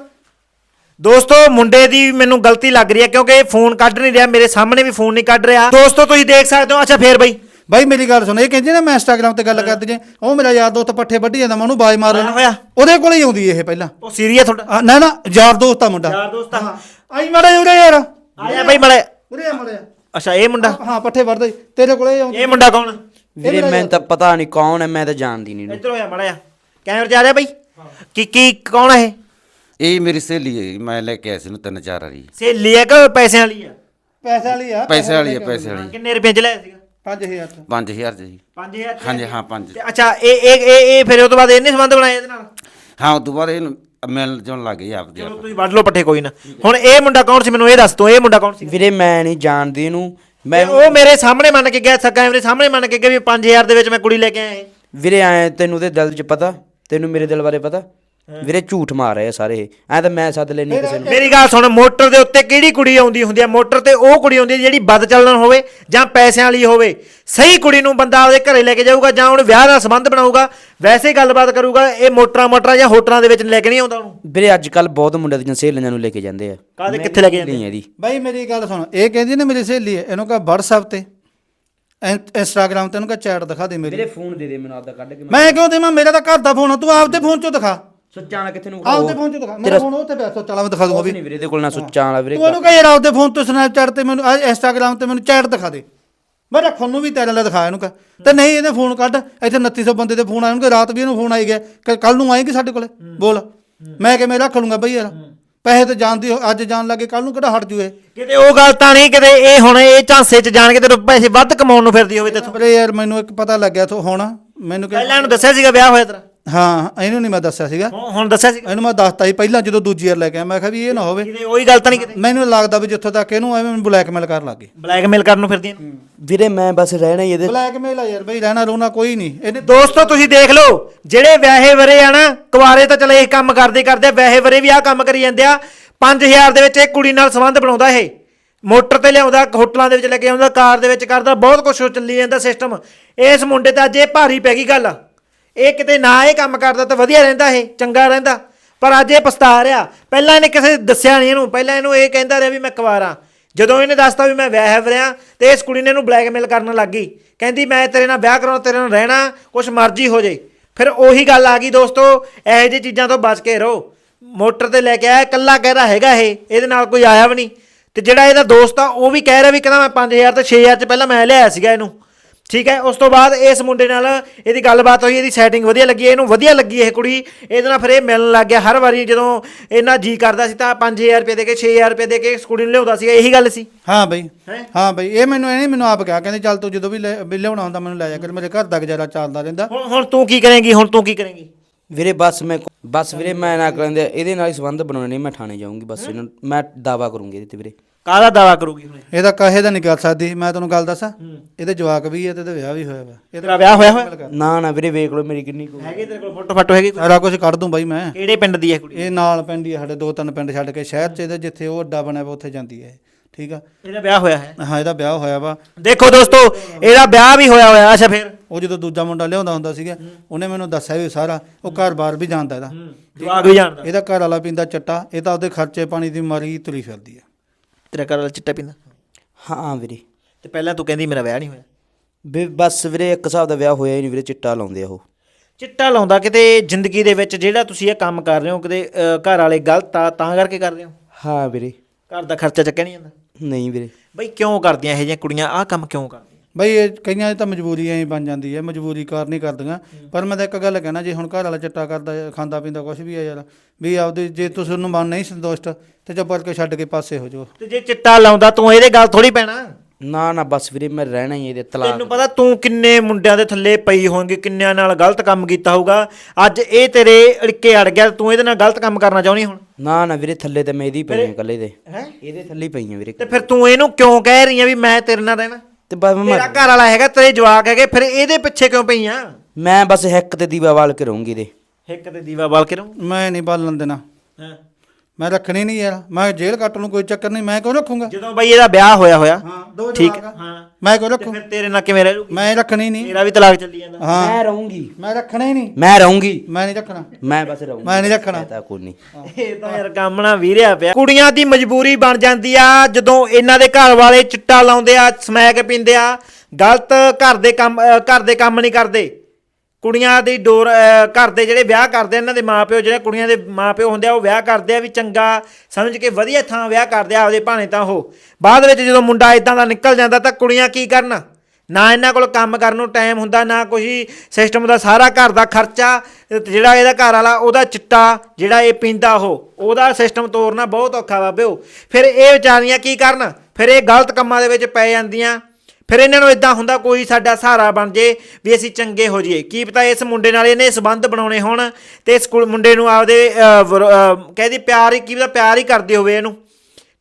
ਦੋਸਤੋ ਮੁੰਡੇ ਦੀ ਮੈਨੂੰ ਗਲਤੀ ਲੱਗ ਰਹੀ ਹੈ ਕਿਉਂਕਿ ਇਹ ਫੋਨ ਕੱਢ ਨਹੀਂ ਰਿਹਾ ਮੇਰੇ ਸਾਹਮਣੇ ਵੀ ਫੋਨ ਨਹੀਂ ਕੱਢ ਰਿਹਾ। ਦੋਸਤੋ ਤੁਸੀਂ ਦੇਖ ਸਕਦੇ ਹੋ। ਅੱਛਾ ਫੇਰ ਬਈ। ਬਾਈ ਮੇਰੀ ਗੱਲ ਸੁਣ ਇਹ ਕਹਿੰਦੀ ਨਾ ਮੈਂ ਇੰਸਟਾਗ੍ਰਾਮ ਤੇ ਗੱਲ ਕਰਦੀ ਜੇ ਉਹ ਮੇਰਾ ਯਾਰ ਦੋਸਤ ਪੱਠੇ ਵੱਢੀ ਜਾਂਦਾ ਮੈਂ ਉਹਨੂੰ ਬਾਜ ਮਾਰ ਲੈਣਾ ਹੋਇਆ। ਉਹਦੇ ਕੋਲੇ ਹੀ ਆਉਂਦੀ ਇਹ ਪਹਿਲਾਂ। ਉਹ ਸੀਰੀਅਸ ਤੁਹਾਡਾ? ਨਾ ਨਾ ਯਾਰ ਦੋਸਤ ਆ ਮੁੰਡਾ। ਯਾਰ ਦੋਸਤ ਆ। ਆਈ ਮਾੜਾ ਉਰੇ ਯਾਰ। ਆਇਆ ਬਈ ਮੜੇ ਉਰੇ ਆ ਮਾੜਾ ਅੱਛਾ ਇਹ ਮੁੰਡਾ? ਹਾਂ ਪੱਠੇ ਵੱਢਦਾ। ਤੇਰੇ ਕੋਲੇ ਆਉਂਦੀ। ਇਹ ਮੁੰਡਾ ਕੌਣ? ਵੀਰੇ ਮੈਨੂੰ ਤਾਂ ਪਤਾ ਨਹੀਂ ਕੌਣ ਹੈ ਮੈਂ ਤਾਂ ਜਾਣਦੀ ਨਹੀਂ ਇਹਨੂੰ। ਇੱਧਰ ਹੋਇਆ ਮੜਾ ਕੈਮਰੇ 'ਚ ਆ ਰਿਹਾ ਬਈ। ਕੀ ਕੀ ਕੌਣ ਹੈ ਇਹ? ਇਹ ਮੇਰੀ ਸਹੇਲੀ ਹੈ ਜੀ, ਮੈਂ ਲੈ ਕੇ ਆਇਆ ਸੀ ਨੂੰ ਤਿੰਨ ਚਾਰ ਵਾਰੀ। ਸਹੇਲੀ ਹੈ ਕਿ ਪੈਸਿਆਂ ਵਾਲੀ ਆ ਪੈਸੇ ਵਾਲੀ ਆ। ਪੈਸੇ ਵਾਲੀ ਹੈ ਪੈਸੇ ਵਾਲੀ। ਕਿੰਨੇ ਰੁਪਏ ਚ ਲਿਆ ਸੀਗਾ? 5000 ਤੋਂ 5000 ਜੀ। 5000 ਹਾਂਜੀ ਹਾਂ 5 ਤੇ ਅੱਛਾ ਇਹ ਇਹ ਇਹ ਇਹ ਫਿਰ ਉਹ ਤੋਂ ਬਾਅਦ ਇਹਨੇ ਸੰਬੰਧ ਬਣਾਏ ਇਹਦੇ ਨਾਲ? ਹਾਂ ਉਸ ਤੋਂ ਬਾਅਦ ਇਹ ਮਿਲ ਜੁਲਣ ਲੱਗ ਗਈ ਆਪਦੇ ਚਲੋ ਤੁਸੀਂ ਵੱਢ ਲਓ ਪੱਠੇ ਕੋਈ ਨਾ। ਹੁਣ ਇਹ ਮੁੰਡਾ ਕੌਣ ਸੀ? ਮੈਨੂੰ ਇਹ ਦੱਸ ਤੂੰ ਇਹ ਮੁੰਡਾ ਕੌਣ ਸੀ? ਵੀਰੇ ਮੈਂ ਨਹੀਂ ਜਾਣਦੀ ਇਹਨੂੰ। ਮੈਂ ਮੈਂ ਉਹ ਮੇਰੇ ਸਾਹਮਣੇ ਮੰਨ ਕੇ ਗਿਆ ਸੱਗਾ ਮੇਰੇ ਸਾਹਮਣੇ ਮੰਨ ਕੇ ਗਿਆ ਵੀ 5000 ਦੇ ਵਿੱਚ ਮੈਂ ਕੁੜੀ ਲੈ ਕੇ ਆਇਆ ਇਹ। ਵੀਰੇ ਆਏ ਤੈਨੂੰ ਉਹਦੇ ਦਿਲ 'ਚ ਪਤਾ? ਤੈਨੂੰ ਮੇਰੇ ਦਿਲ ਬਾਰੇ ਪਤਾ? ਵੀਰੇ ਝੂਠ ਮਾਰ ਰਹੇ ਆ ਸਾਰੇ ਇਹ। ਐ ਤਾਂ ਮੈਂ ਸੱਦ ਲੈਣੀ ਕਿਸੇ ਨੂੰ। ਮੇਰੀ ਗੱਲ ਸੁਣ ਮੋਟਰ ਦੇ ਉੱਤੇ ਕਿਹੜੀ ਕੁੜੀ ਆਉਂਦੀ ਹੁੰਦੀ ਆ? ਮੋਟਰ ਤੇ ਉਹ ਕੁੜੀ ਆਉਂਦੀ ਆ ਜਿਹੜੀ ਬਦ ਚੱਲਣ ਹੋਵੇ ਜਾਂ ਪੈਸਿਆਂ ਵਾਲੀ ਹੋਵੇ। ਸਹੀ ਕੁੜੀ ਨੂੰ ਬੰਦਾ ਆਪਦੇ ਘਰੇ ਲੈ ਕੇ ਜਾਊਗਾ ਜਾਂ ਉਹਨੂੰ ਵਿਆਹ ਦਾ ਸੰਬੰਧ ਬਣਾਊਗਾ ਵੈਸੇ ਗੱਲਬਾਤ ਕਰੂਗਾ ਇਹ ਮੋਟਰਾਂ ਮੋਟਰਾਂ ਜਾਂ ਹੋਟਲਾਂ ਦੇ ਵਿੱਚ ਲੈ ਕੇ ਨਹੀਂ ਆਉਂਦਾ ਉਹਨੂੰ। ਵੀਰੇ ਅੱਜ ਕੱਲ ਬਹੁਤ ਮੁੰਡੇ ਦੀਆਂ ਸਹੇਲੀਆਂ ਨੂੰ ਲੈ ਕੇ ਜਾਂਦੇ ਆ। ਕਾਹਦੇ ਕਿੱਥੇ ਲੈ ਕੇ ਜਾਂਦੇ ਨਹੀਂ ਇਹਦੀ। ਬਾਈ ਮੇਰੀ ਗੱਲ ਸੁਣ ਇਹ ਕਹਿੰਦੀ ਨਾ ਮੇਰੀ ਸਹੇਲੀ ਹੈ ਇਹਨੂੰ ਕਹ WhatsApp ਤੇ। ਇੰਸਟਾਗ੍ਰਾਮ ਤੇ ਇਹਨੂੰ ਕਹ ਚੈਟ ਦਿਖਾ ਦੇ ਮੇਰੀ। ਫੋਨ ਦੇ ਦੇ ਮੈਨੂੰ ਆਪਦਾ ਕੱਢ ਕੇ ਮੈਂ ਕਿਉਂ ਦੇਵਾਂ? ਮੇਰਾ ਤਾਂ ਘਰ ਦਾ ਫੋਨ ਆ ਤੂੰ ਆਪਦੇ ਫੋਨ ਚੋਂ ਦਿਖਾ। ਸੁੱਚਾ ਵਾਲਾ ਕਿੱਥੇ ਨੂੰ ਆਪਦੇ ਫੋਨ ਚੋਂ ਦਿਖਾ ਮੇਰਾ ਫੋਨ ਉੱਥੇ ਪਿਆ ਸੋ ਚਲਾ ਮੈਂ ਦਿਖਾ ਦੂੰਗਾ ਵੀ। ਨਹੀਂ ਵੀਰੇ ਦੇ ਕੋਲ ਨਾ ਸੁੱਚਾ ਵਾਲਾ ਵੀਰੇ ਤੂੰ ਉਹਨੂੰ ਕਹ ਯਾਰ ਆਪਦੇ ਫੋਨ ਤੋਂ ਸਨੈਪਚੈਟ ਤੇ ਮੈਨੂੰ ਆਹ ਇੰਸਟਾਗ੍ਰਾਮ ਤੇ ਮੈਨੂੰ ਚੈਟ ਦਿਖਾ ਦੇ। ਮੈਂ ਰੱਖਣ ਨੂੰ ਵੀ ਤੇਰੇ ਲਈ ਦਿਖਾ ਇਹਨੂੰ ਕਹ। ਤੇ ਨਹੀਂ ਇਹਨੇ ਫੋਨ ਕੱਢ ਇੱਥੇ 2900 ਬੰਦੇ ਦੇ ਫੋਨ ਆਏ ਉਹਨੂੰ ਰਾਤ ਵੀ ਇਹਨੂੰ ਫੋਨ ਆਈ ਗਿਆ। ਕੱਲ ਨੂੰ ਆਏਗੀ ਸਾਡੇ ਕੋਲੇ ਬੋਲ। ਮੈਂ ਕਿਵੇਂ ਰੱਖ ਲੂੰਗਾ ਬਈ ਯਾਰ। ਪੈਸੇ ਤੇ ਜਾਣਦੀ ਹੋ- ਅੱਜ ਜਾਣ ਲੱਗੇ ਕੱਲ ਨੂੰ ਕਿਹੜਾ ਹਟ ਜੂਏ? ਕਿਤੇ ਉਹ ਗੱਲ ਤਾਂ ਨਹੀਂ ਕਿਤੇ ਇਹ ਹੁਣ ਇਹ ਝਾਂਸੇ 'ਚ ਜਾਣ ਕੇ ਤੈਨੂੰ ਪੈਸੇ ਵੱਧ ਕਮਾਉਣ ਨੂੰ ਫਿਰਦੀ ਹੋਵੇ ਪਰ ਯਾਰ ਮੈਨੂੰ ਇੱਕ ਪਤਾ ਲੱਗਿਆ ਤੋ ਹੁਣ ਮੈਨੂੰ ਕਿ ਪਹਿਲਾਂ ਇਹਨੂੰ ਦੱਸਿਆ ਸੀਗਾ ਵਿਆਹ ਹੋਇਆ ਤੇਰਾ। ਹਾਂ ਇਹਨੂੰ ਨਹੀਂ ਮੈਂ ਦੱਸਿਆ ਸੀਗਾ। ਹੁਣ ਹੁਣ ਦੱਸਿਆ ਸੀਗਾ? ਇਹਨੂੰ ਮੈਂ ਦੱਸਤਾ ਸੀ ਪਹਿਲਾਂ ਜਦੋਂ ਦੂਜੀ ਵਾਰ ਲੈ ਕੇ ਆਇਆ ਮੈਂ ਕਿਹਾ ਵੀ ਇਹ ਨਾ ਹੋਵੇ। ਕਿਤੇ ਉਹੀ ਗੱਲ ਤਾਂ ਨਹੀਂ ਕਿਤੇ? ਮੈਨੂੰ ਲੱਗਦਾ ਵੀ ਜਿੱਥੋਂ ਤੱਕ ਇਹਨੂੰ ਐਵੇਂ ਬਲੈਕਮੇਲ ਕਰਨ ਲੱਗੇ ਬਲੈਕਮੇਲ ਕਰਨ ਨੂੰ ਫਿਰਦੀਆਂ ਵੀਰੇ ਮੈਂ ਬਸ ਰਹਿਣਾ ਹੀ ਇਹਦੇ ਬਲੈਕਮੇਲ ਆ ਯਾਰ ਬਈ ਰਹਿਣਾ ਰੋਣਾ ਕੋਈ ਨਹੀਂ। ਇਹਨੇ ਦੋਸਤੋ ਤੁਸੀਂ ਦੇਖ ਲਓ ਜਿਹੜੇ ਵਿਆਹੇ ਵਰੇ ਆ ਨਾ ਕੁਵਾਰੇ ਤਾਂ ਚਲੇ ਇਹ ਕੰਮ ਕਰਦੇ ਕਰਦੇ ਵਿਆਹੇ ਵਰੇ ਵੀ ਆਹ ਕੰਮ ਕਰੀ ਜਾਂਦੇ ਆ। 5000 ਦੇ ਵਿੱਚ ਇੱਕ ਕੁੜੀ ਨਾਲ ਸੰਬੰਧ ਬਣਾਉਂਦਾ ਇਹ। ਮੋਟਰ ਤੇ ਲਿਆਉਂਦਾ ਹੋਟਲਾਂ ਦੇ ਵਿੱਚ ਲੈ ਕੇ ਆਉਂਦਾ ਕਾਰ ਦੇ ਵਿੱਚ ਕਰਦਾ ਬਹੁਤ ਕੁਝ ਚੱਲੀ ਜਾਂਦਾ ਸਿਸਟਮ ਇਸ ਮੁੰਡੇ ਤੇ ਅੱਜ ਇਹ ਭਾਰੀ ਪੈ ਗਈ ਗੱਲ। ਇਹ ਕਿਤੇ ਨਾ ਇਹ ਕੰਮ ਕਰਦਾ ਤਾਂ ਵਧੀਆ ਰਹਿੰਦਾ ਇਹ, ਚੰਗਾ ਰਹਿੰਦਾ। ਪਰ ਅੱਜ ਇਹ ਪਛਤਾ ਰਿਹਾ ਪਹਿਲਾਂ ਇਹਨੇ ਕਿਸੇ ਦੱਸਿਆ ਨਹੀਂ ਇਹਨੂੰ। ਪਹਿਲਾਂ ਇਹਨੂੰ ਇਹ ਕਹਿੰਦਾ ਰਿਹਾ ਵੀ ਮੈਂ ਕੁਵਾਰਾ ਜਦੋਂ ਇਹਨੇ ਦੱਸਤਾ ਵੀ ਮੈਂ ਵਿਆਹ ਵਰਿਆ ਤੇ ਇਸ ਕੁੜੀ ਨੇ ਇਹਨੂੰ ਬਲੈਕਮੇਲ ਕਰਨ ਲੱਗ ਗਈ। ਕਹਿੰਦੀ, ਮੈਂ ਤੇਰੇ ਨਾਲ ਵਿਆਹ ਕਰਾਉਣਾ, ਤੇਰੇ ਨਾਲ ਰਹਿਣਾ, ਕੁਛ ਮਰਜ਼ੀ ਹੋ ਜੇ। ਫਿਰ ਉਹੀ ਗੱਲ ਆ ਗਈ, ਦੋਸਤੋ, ਇਹੋ ਜਿਹੀ ਚੀਜ਼ਾਂ ਤੋਂ ਬਚ ਕੇ ਰਹੋ। ਮੋਟਰ ਤੇ ਲੈ ਕੇ ਆਇਆ, ਇਕੱਲਾ ਕਹਿਦਾ ਹੈਗਾ ਇਹ। ਇਹਦੇ ਨਾਲ ਕੋਈ ਆਇਆ ਵੀ ਨਹੀਂ। ਤੇ ਜਿਹੜਾ ਇਹਦਾ ਦੋਸਤ ਆ, ਉਹ ਵੀ ਕਹਿ ਰਿਹਾ ਵੀ ਕਹਿੰਦਾ, ਮੈਂ 5000 ਤੇ 6000 ਚ ਪਹਿਲਾਂ ਮੈਂ ਲਿਆਇਆ ਸੀਗਾ ਇਹਨੂੰ। ਠੀਕ ਹੈ ਉਸ ਤੋਂ ਬਾਅਦ ਇਸ ਮੁੰਡੇ ਨਾਲ ਇਹਦੀ ਗੱਲਬਾਤ ਹੋਈ ਇਹਦੀ ਸੈਟਿੰਗ ਵਧੀਆ ਲੱਗੀ ਇਹਨੂੰ ਵਧੀਆ ਲੱਗੀ ਇਹ ਕੁੜੀ। ਇਹਦੇ ਨਾਲ ਫਿਰ ਇਹ ਮਿਲਣ ਲੱਗ ਗਿਆ ਹਰ ਵਾਰੀ ਜਦੋਂ ਇਹਨਾਂ ਜੀ ਕਰਦਾ ਸੀ ਤਾਂ 5000 ਰੁਪਏ ਦੇ ਕੇ 6000 ਰੁਪਏ ਦੇ ਕੇ ਇਸ ਕੁੜੀ ਨੂੰ ਲਿਆਉਂਦਾ ਸੀਗਾ ਇਹੀ ਗੱਲ ਸੀ। ਹਾਂ ਬਈ ਹੈਂ? ਬਈ ਇਹ ਮੈਨੂੰ ਇਹਨੇ ਮੈਨੂੰ ਆਪ ਕਿਹਾ ਕਹਿੰਦੇ ਚੱਲ ਤੂੰ ਜਦੋਂ ਵੀ ਲਿਆਉਣਾ ਹੁੰਦਾ ਮੈਨੂੰ ਲੈ ਜਾ ਕਰ ਮੇਰੇ ਘਰ ਦਾ ਗੁਜ਼ਾਰਾ ਚੱਲਦਾ ਰਹਿੰਦਾ। ਹੁਣ ਹੁਣ ਤੂੰ ਕੀ ਕਰੇਂਗੀ ਹੁਣ ਤੂੰ ਕੀ ਕਰੇਂਗੀ? ਵੀਰੇ ਬਸ ਮੈਂ ਬਸ ਵੀਰੇ ਮੈਂ ਨਾ ਕਰਾਂਦੇ ਇਹਦੇ ਨਾਲ ਹੀ ਸੰਬੰਧ ਬਣਾਉਣੇ ਨਹੀਂ ਮੈਂ ਥਾਣੇ ਜਾਊਂਗੀ ਬਸ ਇਹਨਾਂ ਮੈਂ ਦਾਵਾ ਕਰੂੰਗੀ ਇਹਦੇ ਤੇ ਵੀਰੇ। ਕਾਹਦਾ ਦਾਵਾ ਕਰੂਗੀ ਹੁਣ ਇਹ? ਇਹਦਾ ਕਾਹੇ ਦਾ ਨਹੀਂ ਕਰ ਸਕਦੀ ਮੈਂ ਤੁਹਾਨੂੰ ਗੱਲ ਦੱਸਾਂ ਇਹਦੇ ਜਵਾਕ ਵੀ ਹੈ ਤੇ ਇਹਦੇ ਵਿਆਹ ਵੀ ਹੋਇਆ ਵਾ। ਇਹਦਾ ਤੇਰਾ ਵਿਆਹ ਹੋਇਆ ਹੋਇਆ? ਨਾ ਨਾ ਵੀਰੇ ਵੇਖ ਲਓ ਮੇਰੀ ਕਿੰਨੀ ਕੁ ਹੈਗੇ ਤੇਰੇ ਕੋਲ ਫੋਟੋ ਫਾਟੋ ਹੈਗੀ ਕੋਈ? ਸਾਰਾ ਕੁਝ ਕੱਢ ਦੂੰ ਬਾਈ ਮੈਂ। ਕਿਹੜੇ ਪਿੰਡ ਦੀ ਹੈ ਕੁੜੀ? ਇਹ ਨਾਲ ਪੈਂਦੀ ਹੈ ਸਾਡੇ ਦੋ ਤਿੰਨ ਪਿੰਡ ਛੱਡ ਕੇ ਸ਼ਹਿਰ 'ਚ ਇਹਦੇ ਜਿੱਥੇ ਉਹ ਅੱਡਾ ਬਣਿਆ ਵਾ ਉੱਥੇ ਜਾਂਦੀ ਹੈ ਇਹ। ਠੀਕ ਆ? ਇਹਦਾ ਵਿਆਹ ਹੋਇਆ ਹੈ? ਹਾਂ ਇਹਦਾ ਵਿਆਹ ਹੋਇਆ ਵਾ। ਦੇਖੋ ਦੋਸਤੋ ਇਹਦਾ ਵਿਆਹ ਵੀ ਹੋਇਆ ਹੋਇਆ ਅੱਛਾ ਫਿਰ। ਉਹ ਜਦੋਂ ਦੂਜਾ ਮੁੰਡਾ ਲਿਆਉਂਦਾ ਹੁੰਦਾ ਸੀਗਾ ਉਹਨੇ ਮੈਨੂੰ ਦੱਸਿਆ ਵੀ ਸਾਰਾ ਉਹ ਘਰ-ਬਾਰ ਵੀ ਜਾਣਦਾ ਇਹਦਾ। ਜਵਾਕ ਵੀ ਜਾਣਦਾ। ਇਹਦਾ ਘਰ ਵਾਲਾ ਪੀਂਦਾ ਚੱਟਾ ਇਹ ਤਾਂ ਉਹਦੇ ਖਰਚੇ ਪਾਣੀ ਦੀ ਮਾਰੀ ਤੁਰੀ ਫਿਰਦੀ ਹੈ ਤੇਰਾ ਘਰ ਵਾਲਾ ਚਿੱਟਾ ਪੀਂਦਾ? ਹਾਂ ਵੀਰੇ। ਤੇ ਪਹਿਲਾਂ ਤੂੰ ਕਹਿੰਦੀ ਮੇਰਾ ਵਿਆਹ ਨਹੀਂ ਹੋਇਆ? ਵੀ ਬਸ ਵੀਰੇ ਇੱਕ ਹਿਸਾਬ ਦਾ ਵਿਆਹ ਹੋਇਆ ਹੀ ਨਹੀਂ ਵੀਰੇ ਚਿੱਟਾ ਲਾਉਂਦੇ ਆ ਉਹ। ਚਿੱਟਾ ਲਾਉਂਦਾ ਕਿਤੇ ਜ਼ਿੰਦਗੀ ਦੇ ਵਿੱਚ ਜਿਹੜਾ ਤੁਸੀਂ ਇਹ ਕੰਮ ਕਰ ਰਹੇ ਹੋ ਕਿਤੇ ਘਰ ਵਾਲੇ ਗਲਤ ਆ ਤਾਂ ਕਰਕੇ ਕਰਦੇ ਹੋ? ਹਾਂ ਵੀਰੇ। ਘਰ ਦਾ ਖਰਚਾ ਚੱਕਿਆ ਨਹੀਂ ਜਾਂਦਾ? ਨਹੀਂ ਵੀਰੇ। ਬਈ ਕਿਉਂ ਕਰਦੀਆਂ ਇਹ ਜਿਹੀਆਂ ਕੁੜੀਆਂ? ਆਹ ਕੰਮ ਕਿਉਂ ਕਰਦੀਆਂ? ਬਈ ਇਹ ਕਈਆਂ ਦੀ ਤਾਂ ਮਜਬੂਰੀ ਐਂ ਬਣ ਜਾਂਦੀ ਹੈ ਮਜਬੂਰੀ ਕਾਰ ਨਹੀਂ ਕਰਦੀਆਂ। ਪਰ ਮੈਂ ਤਾਂ ਇੱਕ ਗੱਲ ਕਹਿਣਾ ਜੇ ਹੁਣ ਘਰ ਵਾਲਾ ਚੱਟਾ ਕਰਦਾ ਖਾਂਦਾ ਪੀਂਦਾ ਕੁਝ ਵੀ ਹੈ ਯਾਰ ਵੀ ਆਪਦੇ ਜੇ ਤੁਸੀਂ ਉਹਨੂੰ ਮਨ ਨਹੀਂ ਸੰਤੁਸ਼ਟ ਤੇ ਚੁੱਪ ਕਰਕੇ ਛੱਡ ਕੇ ਪਾਸੇ ਹੋ ਜਾਓ। ਤੇ ਜੇ ਚਿੱਟਾ ਲਾਉਂਦਾ ਤੂੰ ਇਹਦੇ ਗੱਲ ਥੋੜੀ ਪੈਣਾ? ਨਾ ਨਾ ਬਸ ਵੀਰੇ ਮੈਂ ਰਹਿਣਾ ਹੀ ਇਹਦੇ ਤਲਾਕ ਤੈਨੂੰ ਪਤਾ ਤੂੰ ਕਿੰਨੇ ਮੁੰਡਿਆਂ ਦੇ ਥੱਲੇ ਪਈ ਹੋਵੇਂਗੀ ਕਿੰਨਿਆਂ ਨਾਲ ਗਲਤ ਕੰਮ ਕੀਤਾ ਹੋਊਗਾ। ਅੱਜ ਇਹ ਤੇਰੇ ਅੜਕੇ ਅੜ ਗਿਆ ਤੂੰ ਇਹਦੇ ਨਾਲ ਗਲਤ ਕੰਮ ਕਰਨਾ ਚਾਹੁੰਦੀ ਹੁਣ? ਨਾ ਨਾ ਵੀਰੇ ਥੱਲੇ ਤੇ ਮੈਂ ਇਹਦੀ ਪਈ ਆ ਇਕੱਲੇ ਦੇ। ਹੈ? ਇਹਦੇ ਥੱਲੇ ਹੀ ਪਈ ਆ ਵੀਰੇ। ਤੇ ਫਿਰ ਤੂੰ ਇਹਨੂੰ ਕਿਉਂ ਕਹਿ ਰਹੀ ਆ ਵੀ ਮੈਂ ਤੇਰੇ ਨਾਲ ਰਹਿਣਾ? ਤੇ ਬਸ ਮੈਂ ਤੇਰਾ ਘਰ ਵਾਲਾ ਹੈਗਾ ਤੇਰੇ ਜਵਾਕ ਹੈਗੇ ਫਿਰ ਇਹਦੇ ਪਿੱਛੇ ਕਿਉਂ ਪਈ ਆ ਮੈਂ ਬਸ ਹਿੱਕ ਤੇ ਦੀਵਾ ਵਾਲ ਕੇ ਰਹੂੰਗੀ ਇਹਦੇ। ਇੱਕ ਤੇ ਦੀਵਾ ਬਾਲ ਕੇ ਰਹੂੰ? ਮੈਂ ਨਹੀਂ ਬਾਲਣ ਦੇਣਾ। ਹਾਂ? ਮੈਂ ਰੱਖਣੀ ਨਹੀਂ ਯਾਰ ਮੈਂ ਜੇਲ੍ਹ ਕੱਟ ਨੂੰ ਕੋਈ ਚੱਕਰ ਨਹੀਂ ਮੈਂ ਕਿਉਂ ਰੱਖੂੰਗਾ? ਜਦੋਂ ਬਈ ਇਹਦਾ ਵਿਆਹ ਹੋਇਆ ਹੋਇਆ ਹਾਂ ਦੋ ਠੀਕ ਜਵਾਕ ਆ। ਹਾਂ। ਮੈਂ ਕਿਉਂ ਤੇ ਰੱਖੂ? ਫਿਰ ਤੇਰੇ ਨਾਲ ਕਿਵੇਂ ਰਹਿ ਲੂਗੀ ਮੈਂ ਰੱਖਣੀ ਨਹੀਂ। ਤੇਰਾ ਵੀ ਤਲਾਕ ਚੱਲੀ ਜਾਂਦਾ। ਹਾਂ। ਮੈਂ ਰਹੂੰਗੀ। ਮੈਂ ਰੱਖਣਾ ਹੀ ਨਹੀਂ। ਮੈਂ ਰਹੂੰਗੀ। ਮੈਂ ਨਹੀਂ ਰੱਖਣਾ। ਮੈਂ ਬਸ ਰਹੂੰਗੀ। ਮੈਂ ਨਹੀਂ ਰੱਖਣਾ। ਤਾਂ ਕੋਈ ਨਹੀਂ। ਇਹ ਤਾਂ ਯਾਰ ਕੰਮ ਨਾ ਵੀਰਿਆ ਪਿਆ। ਕੁੜੀਆਂ ਦੀ ਮਜਬੂਰੀ ਬਣ ਜਾਂਦੀ ਆ ਜਦੋਂ ਇਹਨਾਂ ਦੇ ਘਰ ਵਾਲੇ ਚਿੱਟਾ ਲਾਉਂਦੇ ਆ ਸਮੈਕ ਪੀਂਦੇ ਆ ਗਲਤ ਘਰ ਦੇ ਕੰਮ ਘਰ ਦੇ ਕੰਮ ਨਹੀਂ ਕਰਦੇ। ਕੁੜੀਆਂ ਦੀ ਡੋਰ ਘਰ ਦੇ ਜਿਹੜੇ ਵਿਆਹ ਕਰਦੇ ਇਹਨਾਂ ਦੇ ਮਾਪਿਓ, ਜਿਹੜੇ ਕੁੜੀਆਂ ਦੇ ਮਾਪਿਓ ਹੁੰਦੇ ਆ, ਉਹ ਵਿਆਹ ਕਰਦੇ ਆ ਵੀ ਚੰਗਾ, ਸਮਝ ਕੇ ਵਧੀਆ ਥਾਂ ਵਿਆਹ ਕਰਦੇ ਆ, ਆਪਦੇ ਭਾਣੇ ਤਾਂ ਉਹ। ਬਾਅਦ ਵਿੱਚ ਜਦੋਂ ਮੁੰਡਾ ਇਦਾਂ ਦਾ ਨਿਕਲ ਜਾਂਦਾ, ਤਾਂ ਕੁੜੀਆਂ ਕੀ ਕਰਨ? ਨਾ ਇਹਨਾਂ ਕੋਲ ਕੰਮ ਕਰਨ ਨੂੰ ਟਾਈਮ ਹੁੰਦਾ, ਨਾ ਕੋਈ ਸਿਸਟਮ ਦਾ ਸਾਰਾ ਘਰ ਦਾ ਖਰਚਾ, ਜਿਹੜਾ ਇਹਦਾ ਘਰ ਵਾਲਾ, ਉਹਦਾ ਚਿੱਟਾ, ਜਿਹੜਾ ਇਹ ਪੀਂਦਾ ਉਹ। ਉਹਦਾ ਸਿਸਟਮ ਤੋਰਨਾ ਬਹੁਤ ਔਖਾ ਵਾ ਬਾਬਿਓ ਫਿਰ ਇਹ ਵਿਚਾਰੀਆਂ ਕੀ ਕਰਨ? ਫਿਰ ਇਹ ਗਲਤ ਕੰਮਾਂ ਦੇ ਵਿੱਚ ਪੈ ਜਾਂਦੀਆਂ। ਫਿਰ ਇਹਨਾਂ ਨੂੰ ਇਦਾਂ ਹੁੰਦਾ ਕੋਈ ਸਾਡਾ ਸਹਾਰਾ ਬਣ ਜੇ ਵੀ ਅਸੀਂ ਚੰਗੇ ਹੋ ਜਾਈਏ। ਕੀ ਪਤਾ ਇਸ ਮੁੰਡੇ ਨਾਲ ਇਹਨੇ ਸਬੰਧ ਬਣਾਉਣੇ ਹੋਣ ਤੇ ਇਸ ਕੁੜ- ਮੁੰਡੇ ਨੂੰ ਆਪਦੇ ਕਹਿੰਦੀ ਪਿਆਰ ਹੀ ਕੀ ਪਤਾ ਪਿਆਰ ਹੀ ਕਰਦੇ ਹੋਵੇ ਇਹਨੂੰ।